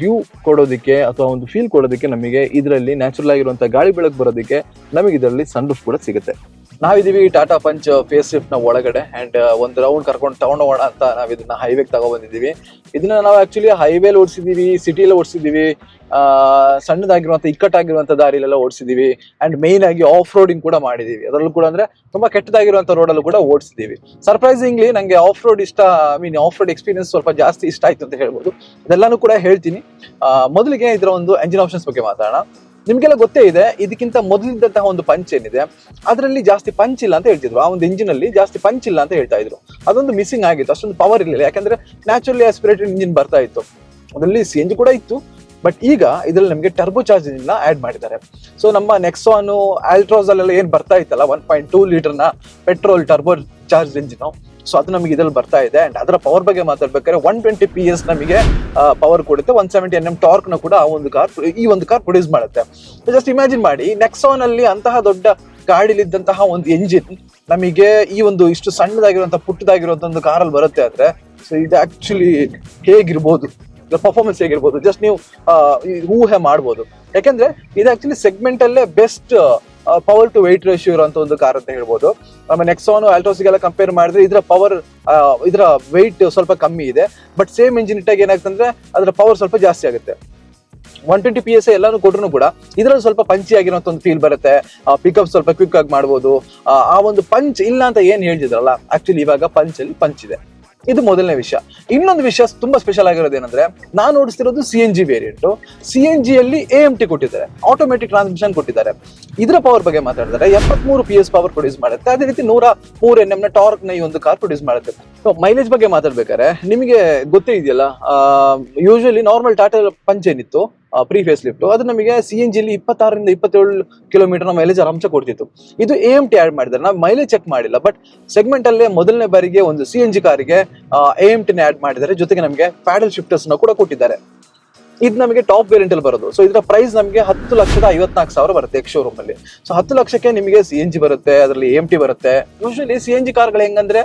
ವ್ಯೂ ಕೊಡೋದಕ್ಕೆ ಅಥವಾ ಒಂದು ಫೀಲ್ ಕೊಡೋದಕ್ಕೆ ನಮಗೆ ಇದರಲ್ಲಿ ನ್ಯಾಚುರಲ್ ಆಗಿರುವಂತಹ ಗಾಳಿ ಬೆಳಕು ಬರೋದಕ್ಕೆ ನಮಗೆ ಇದರಲ್ಲಿ ಸನ್ ರೂಫ್ ಕೂಡ ಸಿಗುತ್ತೆ. ನಾವಿದೀವಿ ಟಾಟಾ ಪಂಚ್ ಫೇಸ್ ಲಿಫ್ಟ್ನ ಒಳಗಡೆ ಅಂಡ್ ಒಂದು ರೌಂಡ್ ಕರ್ಕೊಂಡು ತಗೊಂಡ್ ಹೋಗೋಣ ಅಂತ ನಾವು ಇದನ್ನ ಹೈವೇಗೆ ತಗೊಬಂದಿದ್ದೀವಿ ಇದನ್ನ ನಾವು ಆಕ್ಚುಲಿ ಹೈವೇಲಿ ಓಡಿಸಿದೀವಿ ಸಿಟಿಲಿ ಓಡಿಸಿದೀವಿ ಸಣ್ಣದಾಗಿರುವಂತ, ಇಕ್ಕಟ್ಟಾಗಿರುವಂತ ದಾರಿಲೆಲ್ಲ ಓಡಿಸಿದೀವಿ ಅಂಡ್ ಮೇನ್ ಆಗಿ ಆಫ್ ರೋಡಿಂಗ್ ಕೂಡ ಮಾಡಿದೀವಿ ಅದರಲ್ಲೂ ಕೂಡ ಅಂದ್ರೆ ತುಂಬಾ ಕೆಟ್ಟದಾಗಿರುವಂತ ರೋಡಲ್ಲೂ ಕೂಡ ಓಡಿಸಿದೀವಿ ಸರ್ಪ್ರೈಸಿಂಗ್ಲಿ ನಂಗೆ ಆಫ್ ರೋಡ್ ಇಷ್ಟ I mean off road experience ಸ್ವಲ್ಪ ಜಾಸ್ತಿ ಇಷ್ಟ ಆಯ್ತು ಅಂತ ಹೇಳ್ಬೋದು. ಇದೆಲ್ಲಾನು ಕೂಡ ಹೇಳ್ತೀನಿ. ಮೊದಲಿಗೆ ಇದರ ಒಂದು ಎಂಜಿನ್ ಆಪ್ಷನ್ಸ್ ಬಗ್ಗೆ ಮಾತಾಡೋಣ. ನಿಮ್ಗೆಲ್ಲ ಗೊತ್ತೇ ಇದೆ, ಇದಕ್ಕಿಂತ ಮೊದಲಿದ್ದಂತಹ ಒಂದು ಪಂಚ್ ಏನಿದೆ, ಅದರಲ್ಲಿ ಜಾಸ್ತಿ ಪಂಚ್ ಇಲ್ಲ ಅಂತ ಹೇಳ್ತಿದ್ರು. ಆ ಒಂದು ಇಂಜಿನ್ ಅಲ್ಲಿ ಜಾಸ್ತಿ ಪಂಚ್ ಇಲ್ಲ ಅಂತ ಹೇಳ್ತಾ ಇದ್ರು. ಅದೊಂದು ಮಿಸ್ಸಿಂಗ್ ಆಗಿತ್ತು, ಅಷ್ಟೊಂದು ಪವರ್ ಇರಲಿಲ್ಲ. ಯಾಕಂದ್ರೆ ನ್ಯಾಚುರಲಿ ಆಸ್ಪಿರೇಟೆಡ್ ಇಂಜಿನ್ ಬರ್ತಾ ಇತ್ತು. ಅದರಲ್ಲಿ ಸಿ ಎನ್ ಕೂಡ ಇತ್ತು ಬಟ್ ಈಗ ಇದರಲ್ಲಿ ನಮಗೆ ಟರ್ಬೋ ಚಾರ್ಜ್ ಇಂಜಿನ್ ಆಡ್ ಮಾಡಿದ್ದಾರೆ. ಸೊ ನಮ್ಮ ನೆಕ್ಸಾನು ಆಲ್ಟ್ರೋಸ್ ಅಲ್ಲೆಲ್ಲ ಏನು ಬರ್ತಾ ಇತ್ತಲ್ಲ one point two ಲೀಟರ್ನ petrol turbo charge engine so ಅದು ನಮಗೆ ಇದ್ರಲ್ಲಿ ಬರ್ತಾ ಇದೆ. ಅಂಡ್ ಅದರ ಪವರ್ ಬಗ್ಗೆ ಮಾತಾಡ್ಬೇಕಾದ್ರೆ ಒನ್ ಟ್ವೆಂಟಿ ಪಿ ಎಸ್ ನಮಗೆ ಪವರ್ ಕೊಡುತ್ತೆ. ಒನ್ ಸೆವೆಂಟಿ ಎನ್ ಎಂ ಟಾರ್ಕ್ನ ಕೂಡ ಆ ಒಂದು ಕಾರ್ ಈ ಒಂದು ಕಾರ್ ಪ್ರೊಡ್ಯೂಸ್ ಮಾಡುತ್ತೆ. ಜಸ್ಟ್ ಇಮ್ಯಾಜಿನ್ ಮಾಡಿ ನೆಕ್ಸಾನ್ ಅಲ್ಲಿ ಅಂತಹ ದೊಡ್ಡ ಗಾಡಿಲಿದ್ದಂತಹ ಒಂದು ಎಂಜಿನ್ ನಮಗೆ ಈ ಒಂದು ಇಷ್ಟು ಸಣ್ಣದಾಗಿರುವಂತಹ ಪುಟ್ಟದಾಗಿರುವಂತ ಒಂದು ಕಾರಲ್ಲಿ ಬರುತ್ತೆ ಅಂದ್ರೆ ಸೊ ಇದು ಆಕ್ಚುಲಿ ಹೇಗಿರ್ಬೋದು? ಪರ್ಫಾರ್ಮೆನ್ಸ್ ಹೇಗಿರ್ಬೋದು? ಜಸ್ಟ್ ನೀವು ಊಹೆ ಮಾಡ್ಬೋದು. ಯಾಕಂದ್ರೆ, ಇದು ಆಕ್ಚುಲಿ ಸೆಗ್ಮೆಂಟ್ ಅಲ್ಲೇ best power to weight ratio ಇರುವಂತ ಒಂದು ಕಾರ್ ಅಂತ ಹೇಳ್ಬೋದು. ಆಮೇಲೆ ನೆಕ್ಸಾನ್ ಆಲ್ಟೋಸ್ಗೆಲ್ಲ ಕಂಪೇರ್ ಮಾಡಿದ್ರೆ ಇದರ ಪವರ್ ಇದರ ವೆಯ್ಟ್ ಸ್ವಲ್ಪ ಕಮ್ಮಿ ಇದೆ. ಬಟ್ ಸೇಮ್ ಇಂಜಿನ್ ಇಟ್ಟಾಗ ಏನಾಗ್ತಂದ್ರೆ ಅದರ ಪವರ್ ಸ್ವಲ್ಪ ಜಾಸ್ತಿ ಆಗುತ್ತೆ. ಒನ್ ಟ್ವೆಂಟಿ ಪಿ ಎಸ್ ಎಲ್ಲಾನು ಕೊಟ್ಟರು ಕೂಡ ಇದರಲ್ಲಿ ಸ್ವಲ್ಪ ಪಂಚಿ ಆಗಿರೋಂಥ ಒಂದು ಫೀಲ್ ಬರುತ್ತೆ. ಪಿಕಪ್ ಸ್ವಲ್ಪ ಕ್ವಿಕ್ ಆಗಿ ಮಾಡ್ಬೋದು. ಆ, ಒಂದು ಪಂಚ್ ಇಲ್ಲ ಅಂತ ಏನ್ ಹೇಳಿದ್ರಲ್ಲ ಆಕ್ಚುಲಿ ಇವಾಗ ಪಂಚ್ ಪಂಚ್ ಇದೆ. ಇದು ಮೊದಲನೇ ವಿಷಯ. ಇನ್ನೊಂದು ವಿಷಯ ತುಂಬಾ ಸ್ಪೆಷಲ್ ಆಗಿರೋದು ಏನಂದ್ರೆ, ನಾನು ಓಡಿಸ್ತಿರೋದು C N G variant C N G ಅಲ್ಲಿ ಎ ಎಂ ಟಿ ಕೊಟ್ಟಿದ್ದಾರೆ. ಆಟೋಮೆಟಿಕ್ ಟ್ರಾನ್ಸ್ಮಿಷನ್ ಕೊಟ್ಟಿದ್ದಾರೆ. ಇದರ ಪವರ್ ಬಗ್ಗೆ ಮಾತಾಡಿದ್ರೆ ಎಪ್ಪತ್ಮೂರು ಪಿ ಎಸ್ ಪವರ್ ಪ್ರೊಡ್ಯೂಸ್ ಮಾಡುತ್ತೆ. ಅದೇ ರೀತಿ ನೂರ ಮೂರು ಎನ್ ಎಂ ಟಾರ್ಕ್ನ ಈ ಒಂದು ಕಾರ್ ಪ್ರೊಡ್ಯೂಸ್ ಮಾಡುತ್ತೆ. ಮೈಲೇಜ್ ಬಗ್ಗೆ ಮಾತಾಡ್ಬೇಕಾದ್ರೆ, ನಿಮಗೆ ಗೊತ್ತೇ ಇದೆಯಲ್ಲ ಯೂಶಲಿ ನಾರ್ಮಲ್ ಟಾಟಾ ಪಂಚ್ ಏನಿತ್ತು? ಪ್ರೀ ಫೇಸ್ ಲಿಫ್ಟ್ ಅದು ನಮಗೆ ಸಿ ಎನ್ ಜಿಲಿ ಇಪ್ಪತ್ತಾರರಿಂದ ಇಪ್ಪತ್ತೇಳು ಕಿಲೋಮೀಟರ್ ಮೈಲೇಜ್ ಆರಾಮ್ಸೆ ಕೊಡ್ತಿತ್ತು. ಇದು ಎ ಎಂ ಟಿ ಆಡ್ ಮಾಡಿದ್ದಾರೆ. ನಾವು ಮೈಲೇಜ್ ಚೆಕ್ ಮಾಡಿಲ್ಲ ಬಟ್ ಸೆಗ್ಮೆಂಟ್ ಅಲ್ಲೇ ಮೊದಲನೇ ಬಾರಿಗೆ ಒಂದು ಸಿ ಎನ್ ಜಿ ಕಾರಿಗೆ ಎ ಎಂ ಟಿನ ಆಡ್ ಮಾಡಿದ್ದಾರೆ. ಜೊತೆಗೆ ನಮಗೆ ಪ್ಯಾಡಲ್ ಶಿಫ್ಟರ್ಸ್ನ ಕೂಡ ಕೊಟ್ಟಿದ್ದಾರೆ. ಇದು ನಮಗೆ ಟಾಪ್ ವೇರಿಯಂಟ್ ಅಲ್ಲಿ ಬರೋದು. ಸೊ ಇದರ ಪ್ರೈಸ್ ನಮಗೆ ಹತ್ತು ಲಕ್ಷದ ಐವತ್ನಾಲ್ಕು ಸಾವಿರ ಬರುತ್ತೆ ಎಕ್ ಶೋರೂಮ್ ಅಲ್ಲಿ. ಸೊ ಹತ್ತು ಲಕ್ಷಕ್ಕೆ ನಿಮಗೆ ಸಿ ಎನ್ ಜಿ ಬರುತ್ತೆ, ಅದರಲ್ಲಿ ಎಂ ಟಿ ಬರುತ್ತೆ. ಯೂಶಲಿ ಸಿ ಎನ್ ಜಿ ಕಾರ್ಗಳು ಹೆಂಗಂದ್ರೆ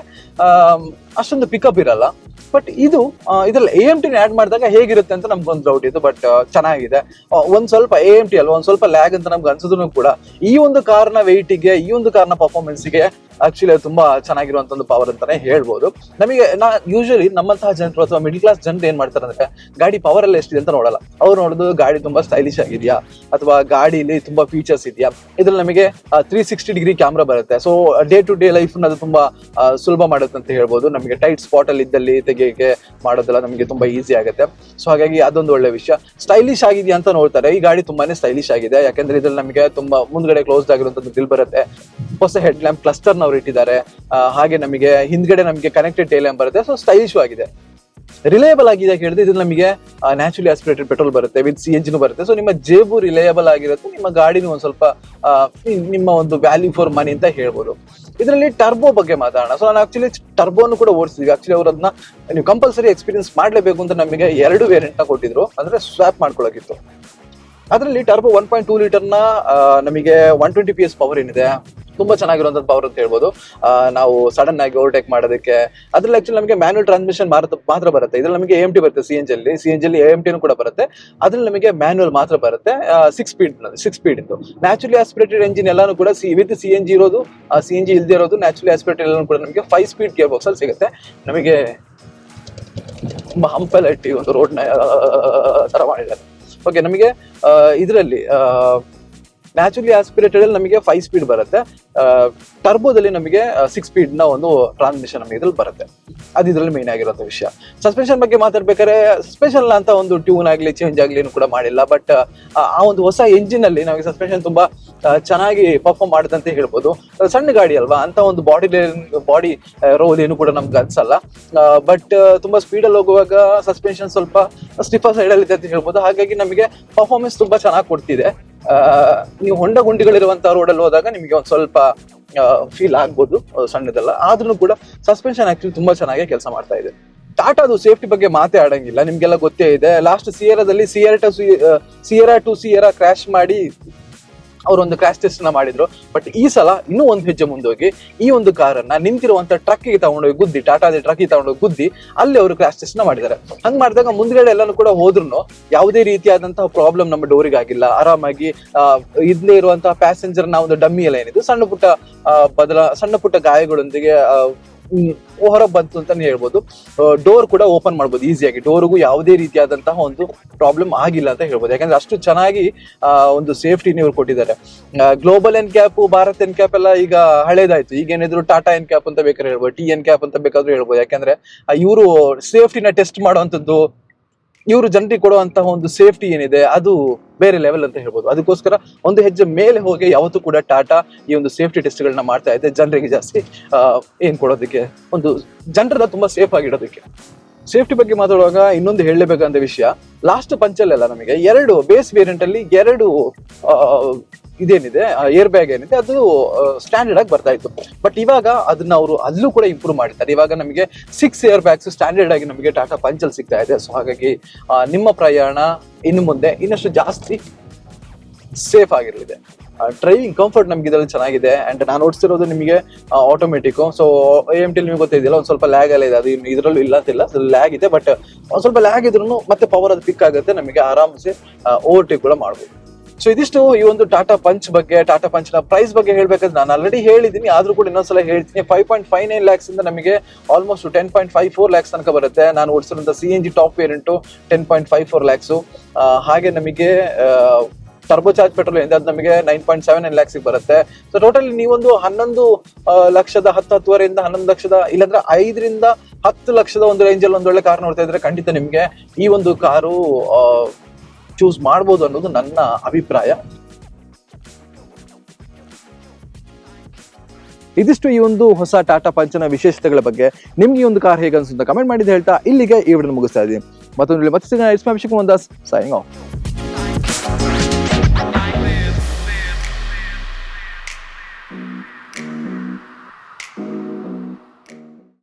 ಅಷ್ಟೊಂದು ಪಿಕಪ್ ಇರಲ್ಲ. ಬಟ್ ಇದು ಇದ್ರಲ್ಲಿ ಎ ಎಂ ಟಿನ ಆಡ್ ಮಾಡಿದಾಗ ಹೇಗಿರುತ್ತೆ ಅಂತ ನಮ್ಗೊಂದು ಡೌಟ್ ಇದು ಬಟ್ ಚೆನ್ನಾಗಿದೆ. ಒಂದು ಸ್ವಲ್ಪ ಎ ಎಂ ಟಿ ಅಲ್ವಾ, ಒಂದ್ ಸ್ವಲ್ಪ ಲ್ಯಾಗ್ ಅಂತ ನಮ್ಗೆ ಅನ್ಸಿದ್ರು ಕೂಡ ಈ ಒಂದು ಕಾರ್ನ ಗೆ, ಈ ಒಂದು ಕಾರ್ನ ಪರ್ಫಾರ್ಮೆನ್ಸ್ಗೆ ಆಕ್ಚುಲಿ ತುಂಬಾ ಚೆನ್ನಾಗಿರುವಂತ ಒಂದು ಪವರ್ ಅಂತಾನೆ ಹೇಳ್ಬೋದು. ನಮಗೆ ನಾ ಯೂಶಲಿ ನಮ್ಮಂತಹ ಜನರು ಅಥವಾ ಮಿಡಿಲ್ ಕ್ಲಾಸ್ ಜನರು ಏನ್ ಮಾಡ್ತಾರೆ ಅಂದ್ರೆ, ಗಾಡಿ ಪವರ್ ಎಲ್ಲ ಎಷ್ಟಿದೆ ಅಂತ ನೋಡಲ್ಲ. ಅವ್ರು ನೋಡೋದು ಗಾಡಿ ತುಂಬಾ ಸ್ಟೈಲಿಶ್ ಆಗಿದೆಯಾ? ಅಥವಾ ಗಾಡಿಲಿ ತುಂಬಾ ಫೀಚರ್ಸ್ ಇದೆಯಾ? ಇದ್ರಲ್ಲಿ ನಮಗೆ ತ್ರೀ ಸಿಕ್ಸ್ಟಿ ಡಿಗ್ರಿ ಕ್ಯಾಮ್ರಾ ಬರುತ್ತೆ. So day to day life ಅದು ತುಂಬಾ ಸುಲಭ ಮಾಡುತ್ತೆ ಅಂತ ಹೇಳ್ಬೋದು. ನಮಗೆ ಟೈಟ್ ಸ್ಪಾಟ್ ಅಲ್ಲಿ ಇದ್ದಲ್ಲಿ ತೆಗೆಯಕ್ಕೆ ಮಾಡೋದೆಲ್ಲ ನಮಗೆ ತುಂಬಾ ಈಸಿ ಆಗುತ್ತೆ. ಸೊ ಹಾಗಾಗಿ ಅದೊಂದು ಒಳ್ಳೆ ವಿಷಯ. ಸ್ಟೈಲಿಶ್ ಆಗಿದೆಯಾ ಅಂತ ನೋಡ್ತಾರೆ. ಈ ಗಾಡಿ ತುಂಬಾನೇ ಸ್ಟೈಲಿಶ್ ಆಗಿದೆ. ಯಾಕಂದ್ರೆ ಇದ್ರಲ್ಲಿ ನಮಗೆ ತುಂಬಾ ಮುಂದ್ಗಡೆ ಕ್ಲೋಸ್ಡ್ ಆಗಿರುವಂತದ್ದು ಬಿಲ್ ಬರುತ್ತೆ. ಹೊಸ ಹೆಡ್ ಲ್ಯಾಂಪ್ ಕ್ಲಸ್ಟರ್ ಅವ್ರು ಇಟ್ಟಿದ್ದಾರೆ ಹಾಗೆ ನಮಗೆ ಹಿಂದ್ಗಡೆ ನಮಗೆ ಕನೆಕ್ಟೆಡ್ ಟೇಲ್ ಬರುತ್ತೆ. ಸೊ ಸ್ಟೈಲಿಶ್ ಆಗಿದೆ. ರಿಲಯಬಲ್ ಆಗಿದೆ ಹೇಳಿದ್ರೆ ಇದು ನಮಗೆ ನ್ಯಾಚುರಲಿ ಆಸ್ಪಿರೇಟೆಡ್ ಪೆಟ್ರೋಲ್ ಬರುತ್ತೆ ವಿತ್ ಸಿ ಎಂಜಿನ್ ಬರುತ್ತೆ. ಸೊ ನಿಮ್ಮ ಜೇಬು ರಿಲಯಬಲ್ ಆಗಿರುತ್ತೆ. ನಿಮ್ಮ ಗಾಡಿನೂ ಒಂದು ಸ್ವಲ್ಪ ನಿಮ್ಮ ಒಂದು ವ್ಯಾಲ್ಯೂ ಫಾರ್ ಮನಿ ಅಂತ ಹೇಳ್ಬೋದು. ಇದರಲ್ಲಿ ಟರ್ಬೋ ಬಗ್ಗೆ ಮಾತಾಡೋಣ. ಸೊ ನಾನು ಆಕ್ಚುಲಿ ಟರ್ಬೋನು ಕೂಡ ಓಡಿಸಿದ್ವಿ. ಆಕ್ಚುಲಿ ಅವ್ರು ಅದನ್ನ ನೀವು ಕಂಪಲ್ಸರಿ ಎಕ್ಸ್ಪೀರಿಯನ್ಸ್ ಮಾಡಲೇಬೇಕು ಅಂತ ನಮಗೆ ಎರಡು ವೇರಿಯಂಟ್ ಕೊಟ್ಟಿದ್ರು. ಅಂದ್ರೆ ಸ್ವಾಪ್ ಮಾಡ್ಕೊಳಕಿತ್ತು. ಅದರಲ್ಲಿ ಟರ್ಬೋ ಒನ್ ಪಾಯಿಂಟ್ ಟೂ ಲೀಟರ್ನ ನಮಗೆ one twenty P S power ಏನಿದೆ? ತುಂಬಾ ಚೆನ್ನಾಗಿರುವಂತ ಪವರ್ ಅಂತ ಹೇಳ್ಬೋದು ನಾವು ಸಡನ್ ಆಗಿ ಓವರ್ಟೇಕ್ ಮಾಡೋದಕ್ಕೆ ಅದ್ರಲ್ಲಿ ಆಕ್ಚುಲಿ ನಮಗೆ ಮ್ಯಾನುವಲ್ ಟ್ರಾನ್ಸ್ಮಿಷನ್ ಮಾತ್ರ ಬರುತ್ತೆ ಇದ್ರಲ್ಲಿ ನಮಗೆ ಎಂ ಟಿ ಬರುತ್ತೆ ಸಿ ಎನ್ ಜಿಯಲ್ಲಿ ಸಿ ಎನ್ ಜಿಯಲ್ಲಿ ಎಂ ಟಿನೂ ಕೂಡ ಬರುತ್ತೆ ಅದ್ರಲ್ಲಿ ನಮಗೆ ಮ್ಯಾನುವಲ್ ಮಾತ್ರ ಬರುತ್ತೆ ಸಿಕ್ಸ್ ಸ್ಪೀಡ್ ಸಿಕ್ಸ್ ಸ್ಪೀಡ್ ಇದು ನ್ಯಾಚುರಲಿ ಆಸ್ಪಿರೇಟೆಡ್ ಎಂಜಿನ್ ಎಲ್ಲಾನು ಕೂಡ C with C N G ಇರೋದು ಸಿ ಎನ್ ಜಿ ಇಲ್ದೇ ಇರೋದು ನ್ಯಾಚುರಲಿ ಆಸ್ಪಿರೇಟೆಡ್ ಎಲ್ಲಾನು ಕೂಡ ನಮಗೆ ಫೈವ್ ಸ್ಪೀಡ್ ಗೇರ್ ಬಾಕ್ಸ್ ಅಲ್ಲಿ ಸಿಗುತ್ತೆ ನಮಗೆ ಹಂಪೆಲ್ಲ ಇಟ್ಟು ಒಂದು ರೋಡ್ನ ತರ ಮಾಡಿದ್ದಾರೆ ಓಕೆ ನಮಗೆ ಇದರಲ್ಲಿ ನ್ಯಾಚುರಲಿ ಆಸ್ಪಿರೇಟೆಡ್ ಅಲ್ಲಿ ನಮಗೆ ಫೈವ್ ಸ್ಪೀಡ್ ಬರುತ್ತೆ. ಟರ್ಬೋದಲ್ಲಿ ನಮಗೆ ಸಿಕ್ಸ್ ಸ್ಪೀಡ್ನ ಒಂದು ಟ್ರಾನ್ಸ್ಮಿಷನ್ ನಮಗೆ ಇದ್ರಲ್ಲಿ ಬರುತ್ತೆ. ಅದು ಇದರಲ್ಲಿ ಮೇನ್ ಆಗಿರೋ ವಿಷಯ. ಸಸ್ಪೆನ್ಷನ್ ಬಗ್ಗೆ ಮಾತಾಡ್ಬೇಕಾದ್ರೆ ಸ್ಪೆಷಲ್ ಅಂತ ಒಂದು ಟ್ಯೂನ್ ಆಗಲಿ ಚೇಂಜ್ ಆಗಲಿ ಕೂಡ ಮಾಡಿಲ್ಲ. ಬಟ್ ಆ ಒಂದು ಹೊಸ ಎಂಜಿನ್ ಅಲ್ಲಿ ನಮಗೆ ಸಸ್ಪೆನ್ಷನ್ ತುಂಬಾ ಚೆನ್ನಾಗಿ ಪರ್ಫಾರ್ಮ್ ಮಾಡುತ್ತೆ ಹೇಳ್ಬೋದು. ಸಣ್ಣ ಗಾಡಿ ಅಲ್ವಾ? ಅಂತ ಒಂದು ಬಾಡಿ ಬಾಡಿ ರೋಲ್ ಏನು ಕೂಡ ನಮ್ಗೆ ಅನ್ಸಲ್ಲ. ಬಟ್ ತುಂಬಾ ಸ್ಪೀಡ್ ಅಲ್ಲಿ ಹೋಗುವಾಗ ಸಸ್ಪೆನ್ಷನ್ ಸ್ವಲ್ಪ ಸ್ಟಿಫರ್ ಸೈಡ್ ಅಲ್ಲಿ ಇದೆ ಅಂತ ಹೇಳ್ಬೋದು. ಹಾಗಾಗಿ ನಮಗೆ ಪರ್ಫಾರ್ಮೆನ್ಸ್ ತುಂಬಾ ಚೆನ್ನಾಗಿ ಕೊಡ್ತಿದೆ. ನೀವು ಹೊಂಡ ಗುಂಡಿಗಳಿರುವಂತಹ ರೋಡ್ ಅಲ್ಲಿ ಹೋದಾಗ ನಿಮಗೆ ಒಂದು ಸ್ವಲ್ಪ ಫೀಲ್ ಆಗ್ಬೋದು ಸಣ್ಣದಲ್ಲ. ಆದ್ರೂ ಕೂಡ ಸಸ್ಪೆನ್ಷನ್ ಆಕ್ಚುಲಿ ತುಂಬಾ ಚೆನ್ನಾಗಿ ಕೆಲಸ ಮಾಡ್ತಾ ಇದೆ. ಟಾಟಾದು ಸೇಫ್ಟಿ ಬಗ್ಗೆ ಮಾತೇ ಆಡಂಗಿಲ್ಲ ನಿಮ್ಗೆಲ್ಲ ಗೊತ್ತೇ ಇದೆ. Last ಸಿಯರಾದಲ್ಲಿ Sierra to Sierra to Sierra crash ಮಾಡಿ ಅವರು ಒಂದು ಕ್ರಾಶ್ ಟೆಸ್ಟ್ನ ಮಾಡಿದ್ರು. ಬಟ್ ಈ ಸಲ ಇನ್ನೂ ಒಂದು ಹೆಜ್ಜೆ ಮುಂದೋಗಿ, ಈ ಒಂದು ಕಾರನ್ನ ನಿಂತಿರುವಂತ ಟ್ರಕ್ಗೆ ತಗೊಂಡೋಗಿ ಗುದ್ದಿ ಟಾಟಾದ ಟ್ರಕ್ಗೆ ತಗೊಂಡೋಗಿ ಗುದ್ದಿ, ಅಲ್ಲಿ ಅವರು ಕ್ರಾಶ್ ಟೆಸ್ಟ್ನ ಮಾಡಿದ್ದಾರೆ. ಹಂಗ್ ಮಾಡಿದಾಗ ಮುಂದ್ಗಡೆ ಎಲ್ಲಾನು ಕೂಡ ಹೋದ್ರು ಯಾವುದೇ ರೀತಿಯಾದಂತಹ ಪ್ರಾಬ್ಲಮ್ ನಮ್ಮ ಡೋರಿಗೆ ಆಗಿಲ್ಲ. ಆರಾಮಾಗಿ ಇದ್ಲೇ ಇರುವಂತಹ ಪ್ಯಾಸೆಂಜರ್ನ ಒಂದು ಡಮ್ಮಿ ಎಲ್ಲ ಏನಿದೆ ಸಣ್ಣ ಪುಟ್ಟ ಬದಲ, ಸಣ್ಣ ಪುಟ್ಟ ಗಾಯಗಳೊಂದಿಗೆ ಹೊರಗೆ ಬಂತು ಅಂತಾನೆ ಹೇಳ್ಬೋದು. ಡೋರ್ ಕೂಡ ಓಪನ್ ಮಾಡ್ಬೋದು ಈಸಿಯಾಗಿ ಡೋರ್ಗೂ ಯಾವುದೇ ರೀತಿಯಾದಂತಹ ಒಂದು ಪ್ರಾಬ್ಲಮ್ ಆಗಿಲ್ಲ ಅಂತ ಹೇಳ್ಬೋದು. ಯಾಕಂದ್ರೆ ಅಷ್ಟು ಚೆನ್ನಾಗಿ ಒಂದು ಸೇಫ್ಟಿ ಇವ್ರು ಕೊಟ್ಟಿದ್ದಾರೆ. Global N cap Bharat N cap ಎಲ್ಲ ಈಗ ಹಳೇದಾಯ್ತು. ಈಗ ಏನಿದ್ರು ಟಾಟಾ ಎನ್ ಕ್ಯಾಪ್ ಅಂತ ಬೇಕಾದ್ರೆ ಹೇಳ್ಬೋದು ಟಿ ಎನ್ ಕ್ಯಾಪ್ ಅಂತ ಬೇಕಾದ್ರೂ ಹೇಳ್ಬೋದು. ಯಾಕಂದ್ರೆ ಇವರು ಸೇಫ್ಟಿನ ಟೆಸ್ಟ್ ಮಾಡುವಂತದ್ದು ಇವರು ಜನರಿಗೆ ಕೊಡುವಂತಹ ಒಂದು ಸೇಫ್ಟಿ ಏನಿದೆ, ಅದು ಬೇರೆ ಲೆವೆಲ್ ಅಂತ ಹೇಳ್ಬೋದು. ಅದಕ್ಕೋಸ್ಕರ ಒಂದು ಹೆಜ್ಜೆ ಮೇಲೆ ಹೋಗಿ ಯಾವತ್ತೂ ಕೂಡ ಟಾಟಾ ಈ ಒಂದು ಸೇಫ್ಟಿ ಟೆಸ್ಟ್ಗಳನ್ನ ಮಾಡ್ತಾ ಇದೆ. ಜನರಿಗೆ ಜಾಸ್ತಿ ಏನು ಕೊಡೋದಕ್ಕೆ, ಒಂದು ಜನರನ್ನ ತುಂಬಾ ಸೇಫ್ ಆಗಿಡೋದಕ್ಕೆ ಸೇಫ್ಟಿ ಬಗ್ಗೆ ಮಾತಾಡುವಾಗ ಇನ್ನೊಂದು ಹೇಳಲೇಬೇಕಂತ ವಿಷಯ ಲಾಸ್ಟ್ ಅಲ್ಲ ನಮಗೆ ಎರಡು ಬೇಸ್ ವೇರಿಯಂಟ್ ಅಲ್ಲಿ ಎರಡು ಇದೇನಿದೆ ಏರ್ ಬ್ಯಾಗ್ ಏನಿದೆ, ಅದು ಸ್ಟ್ಯಾಂಡರ್ಡ್ ಆಗಿ ಬರ್ತಾ ಇತ್ತು. ಬಟ್ ಇವಾಗ ಅದನ್ನ ಅವರು ಅಲ್ಲೂ ಕೂಡ ಇಂಪ್ರೂವ್ ಮಾಡಿದ್ದಾರೆ. ಇವಾಗ ನಮಗೆ ಸಿಕ್ಸ್ ಏರ್ ಬ್ಯಾಗ್ಸ್ ಸ್ಟ್ಯಾಂಡರ್ಡ್ ಆಗಿ ನಮಗೆ ಟಾಟಾ ಪಂಚಲ್ ಸಿಗ್ತಾ ಇದೆ. ಸೊ ಹಾಗಾಗಿ ನಿಮ್ಮ ಪ್ರಯಾಣ ಇನ್ನು ಮುಂದೆ ಇನ್ನಷ್ಟು ಜಾಸ್ತಿ ಸೇಫ್ ಆಗಿರಲಿದೆ. ಡ್ರೈವಿಂಗ್ ಕಂಫರ್ಟ್ ನಮ್ಗೆ ಇದರಲ್ಲಿ ಚೆನ್ನಾಗಿದೆ. ಅಂಡ್ ನಾನು ಓಡಿಸ್ತಿರೋದು ನಿಮಗೆ automatic so A M T ನಿಮಗೆ ಗೊತ್ತಿದೆಯಲ್ಲ ಒಂದು ಸ್ವಲ್ಪ ಲ್ಯಾಗ್ ಎಲ್ಲ ಇದೆ. ಅದು ಇದರಲ್ಲೂ ಇಲ್ಲ ಅಂತಿಲ್ಲ ಲ್ಯಾಗ್ ಇದೆ. ಬಟ್ ಒಂದು ಸ್ವಲ್ಪ ಲ್ಯಾಗ್ ಇದ್ರೂ ಮತ್ತೆ ಪವರ್ ಅದು ಪಿಕ್ ಆಗುತ್ತೆ. ನಮಗೆ ಆರಾಮ್ಸೆ ಓವರ್ಟೇಕ್ ಕೂಡ ಮಾಡ್ಬೋದು. ಸೊ ಇದಿಷ್ಟು ಈ ಒಂದು ಟಾಟಾ ಪಂಚ್ ಬಗ್ಗೆ ಟಾಟಾ ಪಂಚ್ನ ಪ್ರೈಸ್ ಬಗ್ಗೆ ಹೇಳ್ಬೇಕಂದ್ರೆ ನಾನು ಆಲ್ರೆಡಿ ಹೇಳಿದ್ದೀನಿ ಆದ್ರೂ ಕೂಡ ಇನ್ನೊಂದ್ಸಲ ಹೇಳ್ತೀನಿ. Five point five nine lakhs ಇಂದ ನಮಗೆ almost ten point five four lakhs ತನಕ ಬರುತ್ತೆ. ನಾನು ಓಡಿಸಿರುವಂತ C N G top variant ten point five four lakhs ಹಾಗೆ ನಮಗೆ ಟರ್ಬೋ ಚಾರ್ಜ್ ಪೆಟ್ರೋಲ್ ಇದೆ ಅದು ನಮಗೆ nine point seven nine lakhs ಬರುತ್ತೆ. ಸೊ ಟೋಟಲ್ ನೀವೊಂದು ಹನ್ನೊಂದು ಲಕ್ಷದ ಹತ್ತು ಹತ್ತುವರೆಯಿಂದ ಹನ್ನೊಂದು ಲಕ್ಷದ, ಇಲ್ಲಾಂದ್ರೆ ಐದರಿಂದ ಹತ್ತು ಲಕ್ಷದ ಒಂದು ರೇಂಜಲ್ಲಿ ಒಂದೊಳ್ಳೆ ಕಾರ್ ನೋಡ್ತಾ ಇದ್ರೆ ಖಂಡಿತ ನಿಮಗೆ ಈ ಒಂದು ಕಾರು ಚೂಸ್ ಮಾಡ್ಬೋದು ಅನ್ನೋದು ನನ್ನ ಅಭಿಪ್ರಾಯ. ಇದಿಷ್ಟು ಈ ಒಂದು ಹೊಸ ಟಾಟಾ ಪಂಚನ ವಿಶೇಷತೆಗಳ ಬಗ್ಗೆ. ನಿಮ್ಗೆ ಒಂದು ಕಾರ್ ಹೇಗೆ ಅನ್ಸುತ್ತೆ ಕಮೆಂಟ್ ಮಾಡಿದ ಹೇಳ್ತಾ ಇಲ್ಲಿಗೆ ಈ ವಿಡಿಯೋ ಮುಗಿಸ್ತಾ ಇದ್ದೀನಿ. ಮತ್ತೊಂದು ಮತ್ತೆ ಸಿಗೋಣ it's Abhishek Mandas signing off